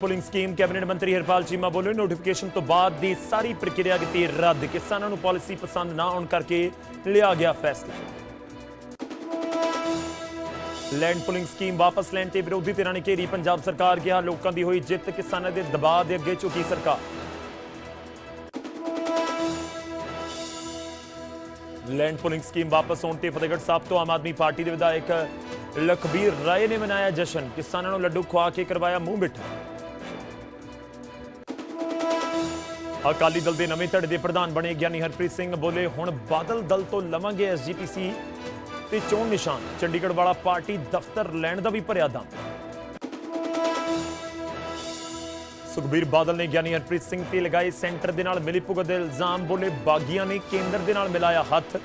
ਪੁਲਿੰਗ scheme cabinet ਮੰਤਰੀ ਹਰਪਾਲ ਚੀਮਾ ਬੋਲੇ notification ਤੋਂ ਬਾਅਦ ਦੀ ਸਾਰੀ ਪ੍ਰਕਿਰਿਆ ਕੀਤੀ ਰੱਦ। ਕਿਸਾਨਾਂ ਨੂੰ ਪਾਲਿਸੀ ਪਸੰਦ ਨਾ ਆਉਣ ਕਰਕੇ ਲਿਆ ਗਿਆ ਫੈਸਲਾ। ਲੈਂਡ ਪੁਲਿੰਗ ਸਕੀਮ ਵਾਪਸ ਲੈਣ ਤੇ ਵਿਰੋਧੀ ਧਿਰਾਂ ਨੇ ਘੇਰੀ ਪੰਜਾਬ ਸਰਕਾਰ ਕਿਹਾ ਲੋਕਾਂ ਦੀ ਹੋਈ ਜਿੱਤ ਕਿਸਾਨਾਂ ਦੇ ਦਬਾਅ ਦੇ ਅੱਗੇ ਝੁਕੀ ਸਰਕਾਰ। ਲੈਂਡ ਪੁਲਿੰਗ ਸਕੀਮ ਵਾਪਸ ਆਉਣ ਤੇ ਫਤਿਹਗੜ੍ਹ ਸਾਹਿਬ ਤੋਂ ਆਮ ਆਦਮੀ ਪਾਰਟੀ ਦੇ ਵਿਧਾਇਕ ਲਖਬੀਰ ਰਾਏ ਨੇ ਮਨਾਇਆ ਜਸ਼ਨ। ਕਿਸਾਨਾਂ ਨੂੰ ਲੱਡੂ ਖਵਾ ਕੇ ਕਰਵਾਇਆ ਮੂੰਹ ਮਿੱਠਾ। ਅਕਾਲੀ ਦਲ ਦੇ ਨਵੇਂ ਧੜੇ ਦੇ ਪ੍ਰਧਾਨ ਬਣੇ ਗਿਆਨੀ ਹਰਪ੍ਰੀਤ ਸਿੰਘ ਬੋਲੇ, ਹੁਣ ਬਾਦਲ ਦਲ ਤੋਂ ਲਵਾਂਗੇ ਐਸਜੀਪੀਸੀ ਤੇ ਚੋਣ ਨਿਸ਼ਾਨ। ਚੰਡੀਗੜ੍ਹ ਵਾਲਾ ਪਾਰਟੀ ਦਫ਼ਤਰ ਲੈਣ ਦਾ ਵੀ ਭਰਿਆ ਦਮ। ਸੁਖਬੀਰ ਬਾਦਲ ਨੇ ਗਿਆਨੀ ਹਰਪ੍ਰੀਤ ਸਿੰਘ ਤੇ ਲਗਾਏ ਸੈਂਟਰ ਦੇ ਨਾਲ ਮਿਲੀਭੁਗਤ ਦੇ ਇਲਜ਼ਾਮ। ਬੋਲੇ, ਬਾਗੀਆਂ ਨੇ ਕੇਂਦਰ ਦੇ ਨਾਲ ਮਿਲਾਇਆ ਹੱਥ।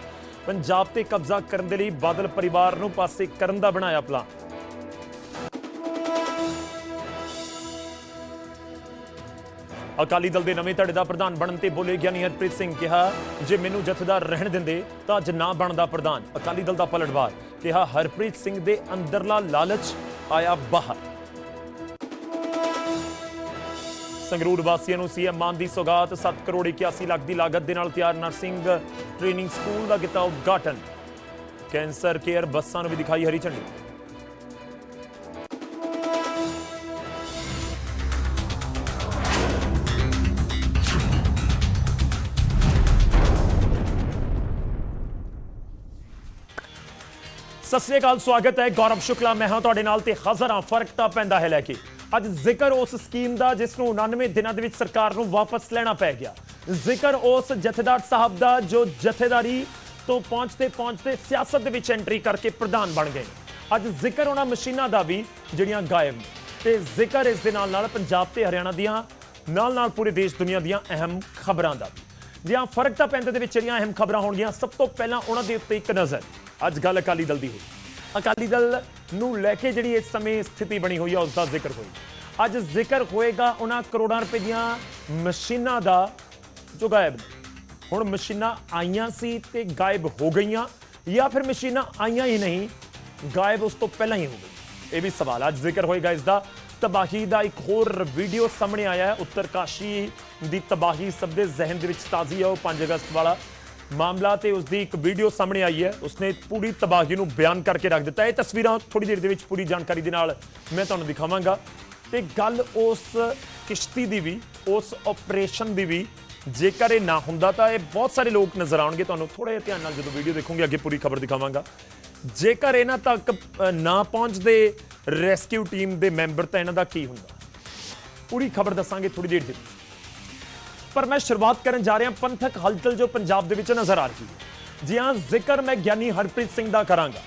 ਪੰਜਾਬ ਤੇ ਕਬਜ਼ਾ ਕਰਨ ਦੇ ਲਈ ਬਾਦਲ ਪਰਿਵਾਰ ਨੂੰ ਪਾਸੇ ਕਰਨ ਦਾ ਬਣਾਇਆ ਪਲਾਨ ਅਕਾਲੀ ਦਲ ਦੇ ਨਵੇਂ ਧੜੇ ਦਾ ਪ੍ਰਧਾਨ ਬਣਨ ਤੇ ਬੋਲੇ ਗਿਆਨੀ ਹਰਪ੍ਰੀਤ ਸਿੰਘ ਕਿਹਾ, ਜੇ ਮੈਨੂੰ ਜਥੇਦਾਰ ਰਹਿਣ ਦਿੰਦੇ, ਤਾਂ ਅੱਜ ਨਾ ਬਣਦਾ ਪ੍ਰਧਾਨ। ਅਕਾਲੀ ਦਲ ਦਾ ਪਲਟਵਾਰ, ਕਿਹਾ ਹਰਪ੍ਰੀਤ ਸਿੰਘ ਦੇ ਅੰਦਰਲਾ ਲਾਲਚ ਆਇਆ ਬਾਹਰ। ਸੰਗਰੂਰ ਵਾਸੀਆਂ ਨੂੰ ਸੀਐਮ ਮਾਨ ਦੀ ਸੌਗਾਤ 7 ਕਰੋੜ 81 ਲੱਖ ਦੀ ਲਾਗਤ ਦੇ ਨਾਲ ਤਿਆਰ ਨਰਸਿੰਗ ਟ੍ਰੇਨਿੰਗ ਸਕੂਲ ਦਾ ਕੀਤਾ ਉਦਘਾਟਨ। ਕੈਂਸਰ ਕੇਅਰ ਬੱਸਾਂ ਨੂੰ ਵੀ ਦਿਖਾਈ ਹਰੀ ਝੰਡੀ। ਸਤਿ ਸ੍ਰੀ ਅਕਾਲ, ਸਵਾਗਤ ਹੈ। ਗੌਰਵ ਸ਼ੁਕਲਾ, ਮੈਂ ਹਾਂ ਤੁਹਾਡੇ ਨਾਲ ਤੇ ਹਾਜ਼ਰ ਹਾਂ ਫ਼ਰਕ ਤਾਂ ਪੈਂਦਾ ਹੈ ਲੈ ਕੇ। ਅੱਜ ਜ਼ਿਕਰ ਉਸ ਸਕੀਮ ਦਾ ਜਿਸ ਨੂੰ 99 ਦਿਨਾਂ ਦੇ ਵਿੱਚ ਸਰਕਾਰ ਨੂੰ ਵਾਪਸ ਲੈਣਾ ਪੈ ਗਿਆ। ਜ਼ਿਕਰ ਉਸ ਜਥੇਦਾਰ ਸਾਹਿਬ ਦਾ ਜੋ ਜਥੇਦਾਰੀ ਤੋਂ ਪਹੁੰਚਦੇ ਪਹੁੰਚਦੇ ਸਿਆਸਤ ਦੇ ਵਿੱਚ ਐਂਟਰੀ ਕਰਕੇ ਪ੍ਰਧਾਨ ਬਣ ਗਏ। ਅੱਜ ਜ਼ਿਕਰ ਉਹਨਾਂ ਮਸ਼ੀਨਾਂ ਦਾ ਵੀ, ਜਿਹੜੀਆਂ ਗਾਇਬ ਨੇ। ਤੇ ਜ਼ਿਕਰ ਇਸ ਦੇ ਨਾਲ ਨਾਲ ਪੰਜਾਬ ਤੇ ਹਰਿਆਣਾ ਦੀਆਂ, ਨਾਲ ਨਾਲ ਪੂਰੇ ਦੇਸ਼ ਦੁਨੀਆ ਦੀਆਂ ਅਹਿਮ ਖਬਰਾਂ ਦਾ ਵੀ। ਜੀ ਫ਼ਰਕ ਤਾਂ ਪੈਂਦੇ ਦੇ ਵਿੱਚ ਜਿਹੜੀਆਂ ਅਹਿਮ ਖਬਰਾਂ ਹੋਣਗੀਆਂ, ਸਭ ਤੋਂ ਪਹਿਲਾਂ ਉਹਨਾਂ ਦੇ ਉੱਤੇ ਇੱਕ ਨਜ਼ਰ। ਅੱਜ ਗੱਲ ਅਕਾਲੀ ਦਲ ਦੀ ਹੋਈ। ਅਕਾਲੀ ਦਲ ਨੂੰ ਲੈ ਕੇ ਜਿਹੜੀ ਇਸ ਸਮੇਂ ਸਥਿਤੀ ਬਣੀ ਹੋਈ ਹੈ ਉਸ ਦਾ ਜ਼ਿਕਰ ਹੋਈ। ਅੱਜ ਜ਼ਿਕਰ ਹੋਏਗਾ ਉਹਨਾਂ ਕਰੋੜਾਂ ਰੁਪਏ ਦੀਆਂ ਮਸ਼ੀਨਾਂ ਦਾ ਜੋ ਗਾਇਬ ਹੁਣ ਮਸ਼ੀਨਾਂ ਆਈਆਂ ਸੀ ਤੇ ਗਾਇਬ ਹੋ ਗਈਆਂ ਜਾਂ ਫਿਰ ਮਸ਼ੀਨਾਂ ਆਈਆਂ ਹੀ ਨਹੀਂ, ਗਾਇਬ ਉਸ ਤੋਂ ਪਹਿਲਾਂ ਹੀ ਹੋ ਗਈ ਇਹ ਵੀ ਸਵਾਲ ਅੱਜ ਜ਼ਿਕਰ ਹੋਏਗਾ ਇਸ ਦਾ। ਤਬਾਹੀ ਦਾ ਇੱਕ ਹੋਰ ਵੀਡੀਓ ਸਾਹਮਣੇ ਆਇਆ ਹੈ। ਉੱਤਰਕਾਸ਼ੀ ਦੀ ਤਬਾਹੀ ਸਭ ਦੇ ਜ਼ਿਹਨ ਦੇ ਵਿੱਚ ਤਾਜ਼ੀ ਹੈ ਉਹ 5 ਅਗਸਤ ਵਾਲਾ ਮਾਮਲਾ ਤੇ ਉਸ ਦੀ ਇੱਕ ਵੀਡੀਓ ਸਾਹਮਣੇ ਆਈ ਹੈ। ਉਸਨੇ ਪੂਰੀ ਤਬਾਹੀ ਨੂੰ ਬਿਆਨ ਕਰਕੇ ਰੱਖ ਦਿੱਤਾ। ਇਹ ਤਸਵੀਰਾਂ ਥੋੜੀ ਦੇਰ ਦੇ ਵਿੱਚ ਪੂਰੀ ਜਾਣਕਾਰੀ ਦੇ ਨਾਲ ਮੈਂ ਤੁਹਾਨੂੰ ਦਿਖਾਵਾਂਗਾ। ਤੇ ਗੱਲ ਉਸ ਕਿਸ਼ਤੀ ਦੀ ਵੀ, ਉਸ ਆਪਰੇਸ਼ਨ ਦੀ ਵੀ, ਜੇਕਰ ਇਹ ਨਾ ਹੁੰਦਾ ਤਾਂ ਇਹ ਬਹੁਤ ਸਾਰੇ ਲੋਕ ਨਜ਼ਰ ਆਉਣਗੇ। ਤੁਹਾਨੂੰ ਥੋੜਾ ਜਿਹਾ ਧਿਆਨ ਨਾਲ ਜਦੋਂ ਵੀਡੀਓ ਦੇਖੋਗੇ, ਅੱਗੇ ਪੂਰੀ ਖਬਰ ਦਿਖਾਵਾਂਗਾ। ਜੇਕਰ ਇਹਨਾਂ ਤੱਕ ਨਾ ਪਹੁੰਚਦੇ ਰੈਸਕਿਊ ਟੀਮ ਦੇ ਮੈਂਬਰ ਤਾਂ ਇਹਨਾਂ ਦਾ ਕੀ ਹੁੰਦਾ? ਪੂਰੀ ਖਬਰ ਦੱਸਾਂਗੇ ਥੋੜੀ ਦੇਰ ਦੇ ਵਿੱਚ। ਪਰ ਮੈਂ ਸ਼ੁਰੂਆਤ ਕਰਨ ਜਾ ਰਿਹਾ ਪੰਥਕ ਹਲਚਲ ਜੋ ਪੰਜਾਬ ਦੇ ਵਿੱਚ ਨਜ਼ਰ ਆ ਰਹੀ ਹੈ ਜੀ ਹਾਂ ਜ਼ਿਕਰ ਮੈਂ ਗਿਆਨੀ ਹਰਪ੍ਰੀਤ ਸਿੰਘ ਦਾ ਕਰਾਂਗਾ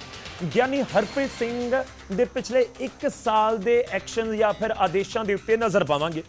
ਗਿਆਨੀ ਹਰਪ੍ਰੀਤ ਸਿੰਘ ਦੇ ਪਿਛਲੇ 1 ਸਾਲ ਦੇ ਐਕਸ਼ਨ ਜਾਂ ਫਿਰ ਆਦੇਸ਼ਾਂ ਦੇ ਉੱਤੇ ਨਜ਼ਰ ਪਾਵਾਂਗੇ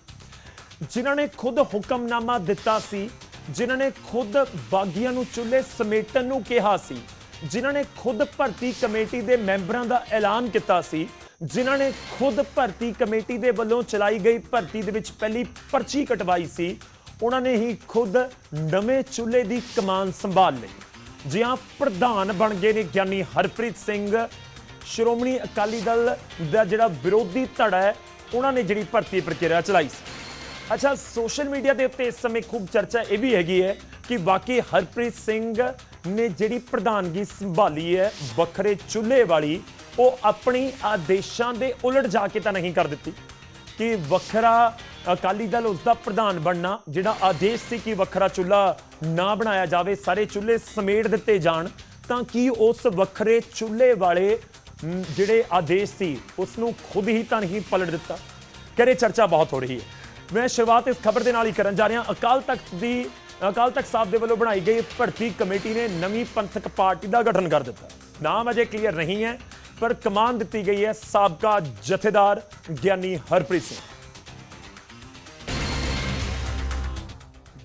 ਜਿਨ੍ਹਾਂ ਨੇ ਖੁਦ ਹੁਕਮਨਾਮਾ ਦਿੱਤਾ ਸੀ ਜਿਨ੍ਹਾਂ ਨੇ ਖੁਦ ਬਾਗੀਆਂ ਨੂੰ ਚੁੱਲ੍ਹੇ ਸਮੇਟਣ ਨੂੰ ਕਿਹਾ ਸੀ ਜਿਨ੍ਹਾਂ ਨੇ ਖੁਦ ਭਰਤੀ ਕਮੇਟੀ ਦੇ ਮੈਂਬਰਾਂ ਦਾ ਐਲਾਨ ਕੀਤਾ ਸੀ ਜਿਨ੍ਹਾਂ ਨੇ ਖੁਦ ਭਰਤੀ ਕਮੇਟੀ ਦੇ ਵੱਲੋਂ ਚਲਾਈ ਗਈ ਭਰਤੀ ਦੇ ਵਿੱਚ ਪਹਿਲੀ ਪਰਚੀ ਕਟਵਾਈ ਸੀ ਉਹਨਾਂ ਨੇ ਹੀ ਖੁਦ ਨਵੇਂ ਚੁੱਲ੍ਹੇ ਦੀ ਕਮਾਨ ਸੰਭਾਲ ਲਈ। ਜੀ ਹਾਂ ਪ੍ਰਧਾਨ ਬਣ ਗਏ ਨੇ ਗਿਆਨੀ ਹਰਪ੍ਰੀਤ ਸਿੰਘ। ਸ਼੍ਰੋਮਣੀ ਅਕਾਲੀ ਦਲ ਦਾ ਜਿਹੜਾ ਵਿਰੋਧੀ ਧੜਾ ਹੈ, ਉਹਨਾਂ ਨੇ ਜਿਹੜੀ ਭਰਤੀ ਪ੍ਰਕਿਰਿਆ ਚਲਾਈ ਸੀ। ਅੱਛਾ, ਸੋਸ਼ਲ ਮੀਡੀਆ ਦੇ ਉੱਤੇ ਇਸ ਸਮੇਂ ਖੂਬ ਚਰਚਾ ਇਹ ਵੀ ਹੈਗੀ ਹੈ ਕਿ ਵਾਕਈ ਹਰਪ੍ਰੀਤ ਸਿੰਘ ਨੇ ਜਿਹੜੀ ਪ੍ਰਧਾਨਗੀ ਸੰਭਾਲੀ ਹੈ, ਵੱਖਰੇ ਚੁੱਲ੍ਹੇ ਵਾਲੀ, ਉਹ ਆਪਣੀ ਆਦੇਸ਼ਾਂ ਦੇ ਉਲਟ ਜਾ ਕੇ ਤਾਂ ਨਹੀਂ ਕਰ ਦਿੱਤੀ। ਕਿ ਵੱਖਰਾ ਅਕਾਲੀ ਦਲ ਉਸ ਦਾ ਪ੍ਰਧਾਨ ਬਣਨਾ, ਜਿਹੜਾ ਆਦੇਸ਼ ਸੀ ਕਿ ਵੱਖਰਾ ਚੁੱਲ੍ਹਾ ਨਾ ਬਣਾਇਆ ਜਾਵੇ, ਸਾਰੇ ਚੁੱਲ੍ਹੇ ਸਮੇਟ ਦਿੱਤੇ ਜਾਣ, ਤਾਂ ਕੀ ਉਸ ਵੱਖਰੇ ਚੁੱਲ੍ਹੇ ਵਾਲੇ ਜਿਹੜੇ ਆਦੇਸ਼ ਸੀ ਉਸ ਨੂੰ ਖੁਦ ਹੀ ਤਾਂ ਨਹੀਂ ਪਲਟ ਦਿੱਤਾ? ਕਰੇ ਚਰਚਾ ਬਹੁਤ ਹੋ ਰਹੀ ਹੈ। ਮੈਂ ਸ਼ੁਰੂਆਤ ਇਸ ਖਬਰ ਦੇ ਨਾਲ ਹੀ ਕਰਨ ਜਾ ਰਿਹਾ ਅਕਾਲ ਤਖਤ ਦੀ, ਅਕਾਲ ਤਖਤ ਸਾਹਿਬ ਦੇ ਵੱਲੋਂ ਬਣਾਈ ਗਈ ਭਰਤੀ ਕਮੇਟੀ ਨੇ ਨਵੀਂ ਪੰਥਕ ਪਾਰਟੀ ਦਾ ਗਠਨ ਕਰ ਦਿੱਤਾ। ਨਾਮ ਅਜੇ ਕਲੀਅਰ ਨਹੀਂ ਹੈ। ਪਰ ਕਮਾਨ ਦਿੱਤੀ ਗਈ ਹੈ ਸਾਬਕਾ ਜਥੇਦਾਰ ਗਿਆਨੀ ਹਰਪ੍ਰੀਤ ਸਿੰਘ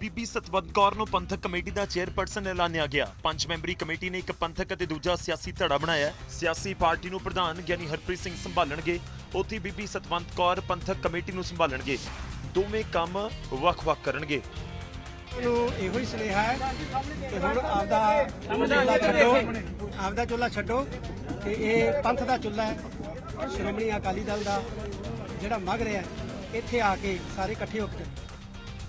ਬੀਬੀ ਸਤਵੰਤ ਕੌਰ ਨੂੰ ਪੰਥਕ ਕਮੇਟੀ ਦਾ ਚੇਅਰਪਰਸਨ ਐਲਾਨਿਆ ਗਿਆ ਪੰਜ ਮੈਂਬਰੀ ਕਮੇਟੀ ਨੇ ਇੱਕ ਪੰਥਕ ਅਤੇ ਦੂਜਾ ਸਿਆਸੀ ਧੜਾ ਬਣਾਇਆ ਹੈ। ਸਿਆਸੀ ਪਾਰਟੀ ਨੂੰ ਪ੍ਰਧਾਨ ਗਿਆਨੀ ਹਰਪ੍ਰੀਤ ਸਿੰਘ ਸੰਭਾਲਣਗੇ ਉੱਥੇ ਬੀਬੀ ਸਤਵੰਤ ਕੌਰ ਪੰਥਕ ਕਮੇਟੀ ਨੂੰ ਸੰਭਾਲਣਗੇ ਦੋਵੇਂ ਕੰਮ ਵੱਖ-ਵੱਖ ਕਰਨਗੇ ਨੂੰ ਇਹੋ ਹੀ ਸੁਨੇਹਾ ਹੈ ਕਿ ਹੁਣ ਆਪਦਾ ਆਪਦਾ ਚੁੱਲ੍ਹਾ ਛੱਡੋ ਤੇ ਇਹ ਪੰਥ ਦਾ ਚੁੱਲ੍ਹਾ ਹੈ ਸ਼੍ਰੋਮਣੀ ਅਕਾਲੀ ਦਲ ਦਾ ਜਿਹੜਾ ਮਗ ਰਿਹਾ ਇੱਥੇ ਆ ਕੇ ਸਾਰੇ ਇਕੱਠੇ ਹੋ ਕੇ।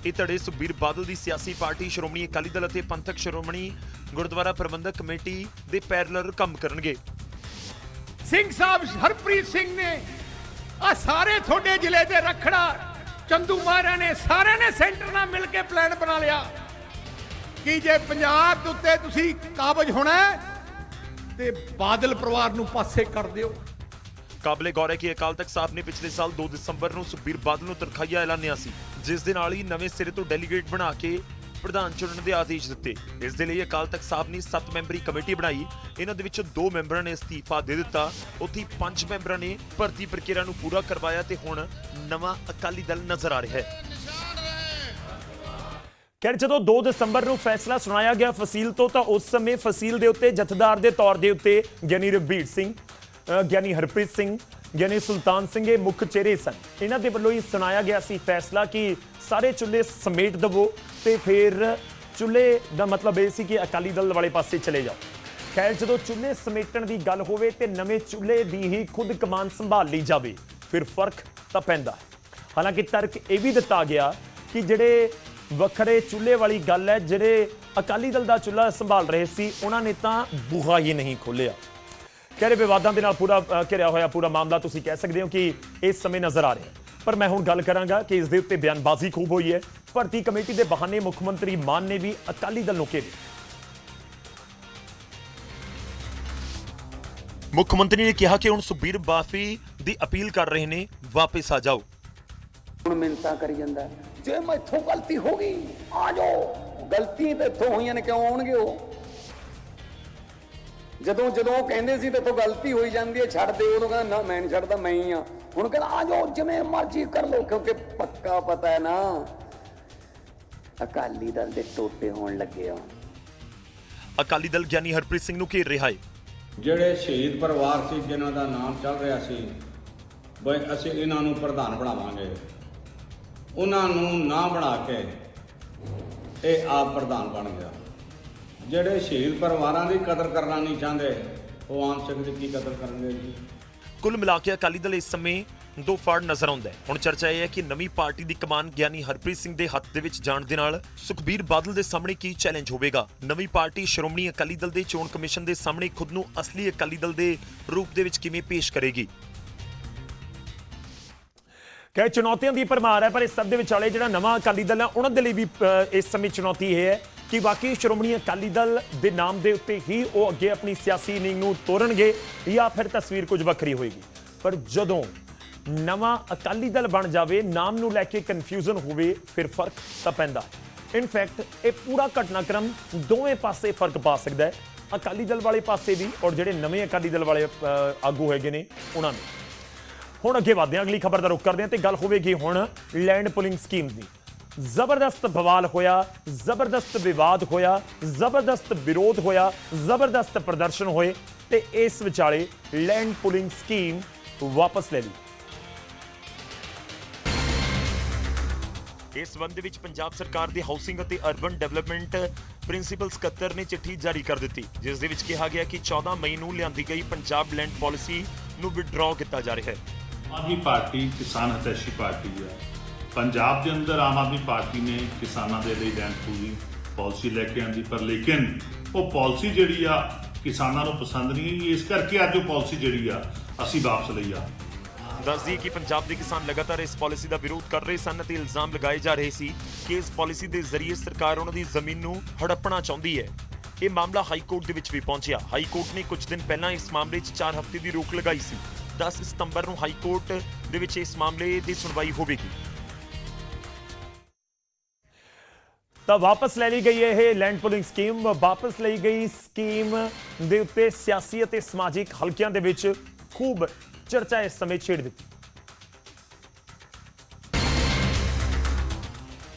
ਇਹ ਧੜੇ ਸੁਖਬੀਰ ਬਾਦਲ ਦੀ ਸਿਆਸੀ ਪਾਰਟੀ ਸ਼੍ਰੋਮਣੀ ਅਕਾਲੀ ਦਲ ਅਤੇ ਪੰਥਕ ਸ਼੍ਰੋਮਣੀ ਗੁਰਦੁਆਰਾ ਪ੍ਰਬੰਧਕ ਕਮੇਟੀ ਦੇ ਪੈਰਲਲ ਕੰਮ ਕਰਨਗੇ ਸਿੰਘ ਸਾਹਿਬ ਹਰਪ੍ਰੀਤ ਸਿੰਘ ਨੇ ਆ ਸਾਰੇ ਤੁਹਾਡੇ ਜ਼ਿਲ੍ਹੇ ਦੇ ਰਖੜਾ ਚੰਦੂ ਮਾਰਿਆ ਨੇ ਸਾਰਿਆਂ ਨੇ ਸੈਂਟਰ ਨਾਲ ਮਿਲ ਕੇ ਪਲਾਨ ਬਣਾ ਲਿਆ ਕਿ ਜੇ ਪੰਜਾਬ ਦੇ ਉੱਤੇ ਤੁਸੀਂ ਕਾਬਜ ਹੋਣਾ ਹੈ, ਤੇ ਬਾਦਲ ਪਰਿਵਾਰ ਨੂੰ ਪਾਸੇ ਕਰ ਦਿਓ। ਕਾਬਲੇ ਗੌਰ ਹੈ ਕਿ ਅਕਾਲ ਤਖਤ ਸਾਹਿਬ ਨੇ ਪਿਛਲੇ ਸਾਲ 2 ਦਸੰਬਰ ਨੂੰ ਸੁਖਬੀਰ ਬਾਦਲ ਨੂੰ ਤਨਖਾਹੀਆ ਐਲਾਨਿਆ ਸੀ, ਜਿਸ ਦੇ ਨਾਲ ਹੀ ਨਵੇਂ ਸਿਰੇ ਤੋਂ ਡੈਲੀਗੇਟ ਬਣਾ ਕੇ ਪ੍ਰਧਾਨ ਚੁਣਨ ਦੇ ਆਦੇਸ਼ ਦਿੱਤੇ। ਇਸ ਦੇ ਲਈ ਅਕਾਲ ਤਖਤ ਸਾਹਿਬ ਨੇ 7 ਮੈਂਬਰੀ ਕਮੇਟੀ ਬਣਾਈ। ਇਹਨਾਂ ਦੇ ਵਿੱਚੋਂ 2 ਮੈਂਬਰਾਂ ਨੇ ਅਸਤੀਫਾ ਦੇ ਦਿੱਤਾ। ਉੱਥੇ ਹੀ 5 ਮੈਂਬਰਾਂ ਨੇ ਭਰਤੀ ਪ੍ਰਕਿਰਿਆ ਨੂੰ ਪੂਰਾ ਕਰਵਾਇਆ ਤੇ ਹੁਣ ਨਵਾਂ ਅਕਾਲੀ ਦਲ ਨਜ਼ਰ ਆ ਰਿਹਾ ਹੈ। ਖੈਰ, ਜਦੋਂ 2 ਦਸੰਬਰ ਨੂੰ ਫੈਸਲਾ ਸੁਣਾਇਆ ਗਿਆ ਫਸੀਲ ਤੋਂ, ਤਾਂ ਉਸ ਸਮੇਂ ਫਸੀਲ ਦੇ ਉੱਤੇ, ਜਥੇਦਾਰ ਦੇ ਤੌਰ ਦੇ ਉੱਤੇ ਗਿਆਨੀ ਰਵੀਰ ਸਿੰਘ ਗਿਆਨੀ ਹਰਪ੍ਰੀਤ ਸਿੰਘ, ਗਿਆਨੀ ਸੁਲਤਾਨ ਸਿੰਘ ਇਹ ਮੁੱਖ ਚਿਹਰੇ ਸਨ। ਇਹਨਾਂ ਦੇ ਵੱਲੋਂ ਹੀ ਸੁਣਾਇਆ ਗਿਆ ਸੀ ਫੈਸਲਾ ਕਿ ਸਾਰੇ ਚੁੱਲ੍ਹੇ ਸਮੇਟ ਦਵੋ ਤੇ ਫਿਰ ਚੁੱਲ੍ਹੇ ਦਾ ਮਤਲਬ ਇਹ ਸੀ ਕਿ ਅਕਾਲੀ ਦਲ ਵਾਲੇ ਪਾਸੇ ਚਲੇ ਜਾਓ। ਖੈਰ, ਜਦੋਂ ਚੁੱਲ੍ਹੇ ਸਮੇਟਣ ਦੀ ਗੱਲ ਹੋਵੇ ਤੇ ਨਵੇਂ ਚੁੱਲ੍ਹੇ ਦੀ ਹੀ ਖੁਦ ਕਮਾਨ ਸੰਭਾਲ ਲਈ ਜਾਵੇ, ਫਿਰ ਫ਼ਰਕ ਤਾਂ ਪੈਂਦਾ। ਹਾਲਾਂਕਿ ਤਰਕ ਇਹ ਵੀ ਦਿੱਤਾ ਗਿਆ ਕਿ ਜਿਹੜੇ ਵੱਖਰੇ ਚੁੱਲ੍ਹੇ ਵਾਲੀ ਗੱਲ ਹੈ, ਜਿਹੜੇ ਅਕਾਲੀ ਦਲ ਦਾ ਚੁੱਲ੍ਹਾ ਸੰਭਾਲ ਰਹੇ ਸੀ, ਉਹਨਾਂ ਨੇ ਤਾਂ ਬੂਹਾ ਹੀ ਨਹੀਂ ਖੋਲਿਆ ਕਹਿੰਦੇ ਵਿਵਾਦਾਂ ਦੇ ਨਾਲ ਪੂਰਾ ਘਿਰਿਆ ਹੋਇਆ ਪੂਰਾ ਮਾਮਲਾ ਤੁਸੀਂ ਕਹਿ ਸਕਦੇ ਹੋ ਕਿ ਇਸ ਸਮੇਂ ਨਜ਼ਰ ਆ ਰਿਹਾ ਪਰ ਮੈਂ ਹੁਣ ਗੱਲ ਕਰਾਂਗਾ ਕਿ ਇਸ ਦੇ ਉੱਤੇ ਬਿਆਨਬਾਜ਼ੀ ਖੂਬ ਹੋਈ ਹੈ। ਭਰਤੀ ਕਮੇਟੀ ਦੇ ਬਹਾਨੇ ਮੁੱਖ ਮੰਤਰੀ ਮਾਨ ਨੇ ਵੀ ਅਕਾਲੀ ਦਲ ਨੂੰ ਘੇਰਿਆ ਮੁੱਖ ਮੰਤਰੀ ਨੇ ਕਿਹਾ ਕਿ ਹੁਣ ਸੁਖਬੀਰ ਬਾਫੀ ਦੀ ਅਪੀਲ ਕਰ ਰਹੇ ਨੇ, ਵਾਪਸ ਆ ਜਾਓ। ਹੁਣ ਮਿੰਤਾ ਕਰੀ ਜਾਂਦਾ। ਜੇ ਮੈਥੋਂ ਗਲਤੀ ਹੋ ਗਈ ਆ ਜਾਓ। ਗਲਤੀ ਤੇ ਇੱਥੋਂ ਹੋਈਆਂ ਨੇ ਕਿਉਂ ਆਉਣਗੇ ਉਹ? ਜਦੋਂ ਜਦੋਂ ਉਹ ਕਹਿੰਦੇ ਸੀ ਤੇ ਤੋਂ ਗਲਤੀ ਹੋਈ ਜਾਂਦੀ ਹੈ ਛੱਡ ਦੇ ਉਦੋਂ ਕਹਿੰਦਾ ਨਾ ਮੈਂ ਨਹੀਂ ਛੱਡਦਾ ਮੈਂ ਹੀ ਆ। ਹੁਣ ਕਹਿੰਦਾ ਆ ਜਾਓ ਜਿਵੇਂ ਮਰਜ਼ੀ ਕਰ ਲਓ ਕਿਉਂਕਿ ਪੱਕਾ ਪਤਾ ਹੈ ਨਾ। ਅਕਾਲੀ ਦਲ ਦੇ ਟੋਟੇ ਹੋਣ ਲੱਗੇ ਆ। ਅਕਾਲੀ ਦਲ ਗਿਆਨੀ ਹਰਪ੍ਰੀਤ ਸਿੰਘ ਨੂੰ ਘੇਰ ਰਿਹਾ ਹੈ। ਜਿਹੜੇ ਸ਼ਹੀਦ ਪਰਿਵਾਰ ਸੀ ਜਿਨ੍ਹਾਂ ਦਾ ਨਾਮ ਚੱਲ ਰਿਹਾ ਸੀ ਬਈ ਅਸੀਂ ਇਹਨਾਂ ਨੂੰ ਪ੍ਰਧਾਨ ਬਣਾਵਾਂਗੇ। ਉਹਨਾਂ ਨੂੰ ਨਾ ਬਣਾ ਕੇ ਇਹ ਆਪ ਪ੍ਰਧਾਨ ਬਣ ਗਿਆ। ਜਿਹੜੇ ਸ਼ਹੀਦ ਪਰਿਵਾਰਾਂ ਦੀ ਕਦਰ ਕਰਨਾ ਨਹੀਂ ਚਾਹੁੰਦੇ, ਉਹ ਆਮ ਸਿੰਘ ਦੀ ਕੀ ਕਦਰ ਕਰਨਗੇ ਜੀ? ਕੁੱਲ ਮਿਲਾ ਕੇ ਅਕਾਲੀ ਦਲ ਇਸ ਸਮੇਂ ਦੋ ਫਾੜ ਨਜ਼ਰ ਆਉਂਦਾ ਹੈ। ਹੁਣ ਚਰਚਾ ਇਹ ਹੈ ਕਿ ਨਵੀਂ ਪਾਰਟੀ ਦੀ ਕਮਾਨ ਗਿਆਨੀ ਹਰਪ੍ਰੀਤ ਸਿੰਘ ਦੇ ਹੱਥ ਦੇ ਵਿੱਚ ਜਾਣ ਦੇ ਨਾਲ ਸੁਖਬੀਰ ਬਾਦਲ ਦੇ ਸਾਹਮਣੇ ਕੀ ਚੈਲੰਜ ਹੋਵੇਗਾ? ਨਵੀਂ ਪਾਰਟੀ ਸ਼੍ਰੋਮਣੀ ਅਕਾਲੀ ਦਲ ਦੇ ਚੋਣ ਕਮਿਸ਼ਨ ਦੇ ਸਾਹਮਣੇ ਖੁਦ ਨੂੰ ਅਸਲੀ ਅਕਾਲੀ ਦਲ ਦੇ ਰੂਪ ਦੇ ਵਿੱਚ ਕਿਵੇਂ ਪੇਸ਼ ਕਰੇਗੀ? ਕਿ ਚੁਣੌਤੀਆਂ ਦੀ ਭਰਮਾਰ ਹੈ, ਪਰ ਇਸ ਸਭ ਦੇ ਵਿਚਾਲੇ ਜਿਹੜਾ ਨਵਾਂ ਅਕਾਲੀ ਦਲ ਹੈ, ਉਹਨਾਂ ਦੇ ਲਈ ਵੀ ਇਸ ਸਮੇਂ ਚੁਣੌਤੀ ਇਹ ਹੈ ਕਿ ਬਾਕੀ ਸ਼੍ਰੋਮਣੀ ਅਕਾਲੀ ਦਲ ਦੇ ਨਾਮ ਦੇ ਉੱਤੇ ਹੀ ਉਹ ਅੱਗੇ ਆਪਣੀ ਸਿਆਸੀ ਨੀਂਗ ਨੂੰ ਤੋੜਨਗੇ ਜਾਂ ਫਿਰ ਤਸਵੀਰ ਕੁਝ ਵੱਖਰੀ ਹੋਏਗੀ। ਪਰ ਜਦੋਂ ਨਵਾਂ ਅਕਾਲੀ ਦਲ ਬਣ ਜਾਵੇ, ਨਾਮ ਨੂੰ ਲੈ ਕੇ ਕਨਫਿਊਜ਼ਨ ਹੋਵੇ, ਫਿਰ ਫ਼ਰਕ ਤਾਂ ਪੈਂਦਾ ਇਨਫੈਕਟ ਇਹ ਪੂਰਾ ਘਟਨਾਕ੍ਰਮ ਦੋਵੇਂ ਪਾਸੇ ਫ਼ਰਕ ਪਾ ਸਕਦਾ ਹੈ। ਅਕਾਲੀ ਦਲ ਵਾਲੇ ਪਾਸੇ ਵੀ ਔਰ ਜਿਹੜੇ ਨਵੇਂ ਅਕਾਲੀ ਦਲ ਵਾਲੇ ਆਗੂ ਹੈਗੇ ਨੇ, ਉਹਨਾਂ ਨੂੰ। ਹੁਣ ਅੱਗੇ ਵਧਦੇ ਹਾਂ, ਅਗਲੀ ਖਬਰ ਦਾ ਰੁਖ ਕਰਦੇ ਹਾਂ ਤੇ ਗੱਲ ਹੋਵੇਗੀ ਹੁਣ ਲੈਂਡ ਪੁਲਿੰਗ ਸਕੀਮ ਦੀ। ਜ਼ਬਰਦਸਤ ਬਵਾਲ ਹੋਇਆ, ਜ਼ਬਰਦਸਤ ਵਿਵਾਦ ਹੋਇਆ, ਜ਼ਬਰਦਸਤ ਵਿਰੋਧ ਹੋਇਆ, ਜ਼ਬਰਦਸਤ ਪ੍ਰਦਰਸ਼ਨ ਹੋਏ ਤੇ ਇਸ ਵਿਚਾਲੇ ਲੈਂਡ ਪੁਲਿੰਗ ਸਕੀਮ ਵਾਪਸ ਲੈ ਲਈ। ਇਸ ਸੰਬੰਧ ਵਿੱਚ ਪੰਜਾਬ ਸਰਕਾਰ ਦੇ ਹਾਊਸਿੰਗ ਅਤੇ ਅਰਬਨ ਡਿਵੈਲਪਮੈਂਟ ਪ੍ਰਿੰਸੀਪਲ ਸਕੱਤਰ ਨੇ ਚਿੱਠੀ ਜਾਰੀ ਕਰ ਦਿੱਤੀ, ਜਿਸ ਦੇ ਵਿੱਚ ਕਿਹਾ ਗਿਆ ਕਿ 14 ਮਈ ਨੂੰ ਲਿਆਂਦੀ ਗਈ ਪੰਜਾਬ ਲੈਂਡ ਪਾਲਿਸੀ ਨੂੰ ਵਿਡਰਾਅ ਕੀਤਾ ਜਾ ਰਿਹਾ ਹੈ। ਆਦਮੀ ਪਾਰਟੀ ਕਿਸਾਨ ਹਤੈਸ਼ੀ ਪਾਰਟੀ ਹੈ। ਪੰਜਾਬ ਦੇ ਅੰਦਰ ਆਮ ਆਦਮੀ ਪਾਰਟੀ ਨੇ ਕਿਸਾਨਾਂ ਦੇ ਲਈ ਲੈਂਡ ਪੂਰੀ ਪਾਲਿਸੀ ਲੈ ਕੇ ਆਂਦੀ, ਪਰ ਲੇਕਿਨ ਉਹ ਪਾਲਿਸੀ ਜਿਹੜੀ ਆ, ਕਿਸਾਨਾਂ ਨੂੰ ਪਸੰਦ ਨਹੀਂ ਆਈ। ਇਸ ਕਰਕੇ ਅੱਜ ਉਹ ਪਾਲਿਸੀ ਜਿਹੜੀ ਆ, ਅਸੀਂ ਵਾਪਸ ਲਈ ਆ। ਦੱਸਦੀ ਕਿ ਪੰਜਾਬ ਦੇ ਕਿਸਾਨ ਲਗਾਤਾਰ ਇਸ ਪਾਲਿਸੀ ਦਾ ਵਿਰੋਧ ਕਰ ਰਹੇ ਸਨ ਅਤੇ ਇਲਜ਼ਾਮ ਲਗਾਏ ਜਾ ਰਹੇ ਸੀ ਕਿ ਇਸ ਪਾਲਿਸੀ ਦੇ ਜ਼ਰੀਏ ਸਰਕਾਰ ਉਹਨਾਂ ਦੀ ਜ਼ਮੀਨ ਨੂੰ ਹੜੱਪਣਾ ਚਾਹੁੰਦੀ ਹੈ। ਇਹ ਮਾਮਲਾ ਹਾਈ ਕੋਰਟ ਦੇ ਵਿੱਚ ਵੀ ਪਹੁੰਚਿਆ। ਹਾਈ ਕੋਰਟ ਨੇ ਕੁਝ ਦਿਨ ਪਹਿਲਾਂ ਇਸ ਮਾਮਲੇ 'ਚ 4 ਹਫ਼ਤੇ ਦੀ ਰੋਕ ਲਗਾਈ ਸੀ। 10 ਸਤੰਬਰ ਨੂੰ ਹਾਈ ਕੋਰਟ ਦੇ ਵਿੱਚ ਇਸ ਮਾਮਲੇ ਦੀ ਸੁਣਵਾਈ ਹੋਵੇਗੀ। ਤਾਂ ਵਾਪਸ ਲੈ ਲਈ ਗਈ ਇਹ ਲੈਂਡ ਪੁਲਿੰਗ ਸਕੀਮ ਵਾਪਸ ਲਈ ਗਈ ਸਕੀਮ ਦੇ ਉੱਤੇ ਸਿਆਸੀ ਅਤੇ ਸਮਾਜਿਕ ਹਲਕਿਆਂ ਦੇ ਵਿੱਚ ਖੂਬ ਚਰਚਾ ਇਸ ਸਮੇਂ ਛੇੜ ਦਿੱਤੀ।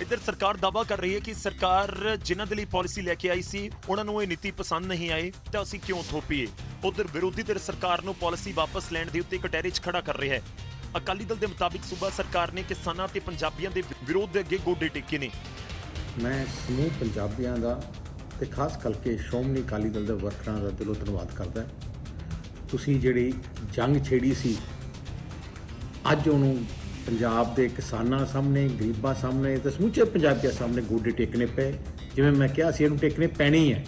ਇੱਧਰ ਸਰਕਾਰ ਦਾਅਵਾ ਕਰ ਰਹੀ ਹੈ ਕਿ ਸਰਕਾਰ ਜਿਨ੍ਹਾਂ ਦੇ ਲਈ ਪਾਲਿਸੀ ਲੈ ਕੇ ਆਈ ਸੀ, ਉਹਨਾਂ ਨੂੰ ਇਹ ਨੀਤੀ ਪਸੰਦ ਨਹੀਂ ਆਈ, ਤਾਂ ਅਸੀਂ ਕਿਉਂ ਥੋਪੀਏ? ਉਧਰ ਵਿਰੋਧੀ ਧਿਰ ਸਰਕਾਰ ਨੂੰ ਪਾਲਿਸੀ ਵਾਪਸ ਲੈਣ ਦੇ ਉੱਤੇ ਕਟਹਿਰੇ 'ਚ ਖੜਾ ਕਰ ਰਿਹਾ ਹੈ। ਅਕਾਲੀ ਦਲ ਦੇ ਮੁਤਾਬਿਕ ਸੂਬਾ ਸਰਕਾਰ ਨੇ ਕਿਸਾਨਾਂ ਤੇ ਪੰਜਾਬੀਆਂ ਦੇ ਵਿਰੋਧ ਦੇ ਅੱਗੇ ਗੋਡੇ ਟੇਕੇ ਨੇ। ਮੈਂ ਸਮੂਹ ਪੰਜਾਬੀਆਂ ਦਾ ਤੇ ਖਾਸ ਕਰਕੇ ਸ਼੍ਰੋਮਣੀ ਅਕਾਲੀ ਦਲ ਦੇ ਵਰਕਰਾਂ ਦਾ ਦਿਲੋਂ ਧੰਨਵਾਦ ਕਰਦਾ ਤੁਸੀਂ ਜਿਹੜੀ ਜੰਗ ਛੇੜੀ ਸੀ, ਅੱਜ ਉਹਨੂੰ ਪੰਜਾਬ ਦੇ ਕਿਸਾਨਾਂ ਸਾਹਮਣੇ ਗਰੀਬਾਂ ਸਾਹਮਣੇ ਤੇ ਸਮੁੱਚੇ ਪੰਜਾਬੀਆਂ ਸਾਹਮਣੇ ਗੋਡੇ ਟੇਕਣੇ ਪਏ। ਜਿਵੇਂ ਮੈਂ ਕਿਹਾ ਸੀ ਇਹਨੂੰ ਟੇਕਣੇ ਪੈਣੇ ਹੀ ਹੈ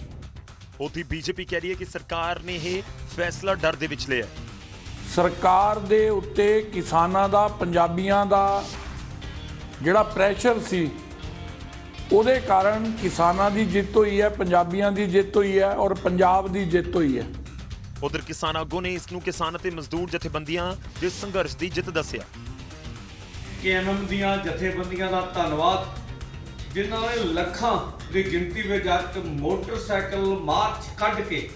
ਉਥੇ ਬੀਜੇਪੀ ਕਹਿ ਰਹੀ ਹੈ ਕਿ ਸਰਕਾਰ ਨੇ ਇਹ ਫੈਸਲਾ ਡਰ ਦੇ ਵਿੱਚ ਲਿਆ। ਸਰਕਾਰ ਦੇ ਉੱਤੇ ਕਿਸਾਨਾਂ ਦਾ ਪੰਜਾਬੀਆਂ ਦਾ ਜਿਹੜਾ ਪ੍ਰੈਸ਼ਰ ਸੀ ਉਹਦੇ ਕਾਰਨ ਕਿਸਾਨਾਂ ਦੀ ਜਿੱਤ ਹੋਈ ਹੈ ਪੰਜਾਬੀਆਂ ਦੀ ਜਿੱਤ ਹੋਈ ਹੈ ਔਰ ਪੰਜਾਬ ਦੀ ਜਿੱਤ ਹੋਈ ਹੈ। ਉਧਰ ਕਿਸਾਨ ਆਗੂ ਨੇ ਇਸ ਨੂੰ ਕਿਸਾਨ ਅਤੇ ਮਜ਼ਦੂਰ ਜਥੇਬੰਦੀਆਂ ਦੇ ਸੰਘਰਸ਼ ਦੀ ਜਿੱਤ ਦੱਸਿਆ। ਕੇਐਮਐਮ ਦੀਆਂ ਜਥੇਬੰਦੀਆਂ ਦਾ ਧੰਨਵਾਦ, ਜਿਨ੍ਹਾਂ ਨੇ ਲੱਖਾਂ ਦੀ ਗਿਣਤੀ ਵਿੱਚ ਅੱਜ ਮੋਟਰਸਾਈਕਲ ਮਾਰਚ ਕੱਢ ਕੇ,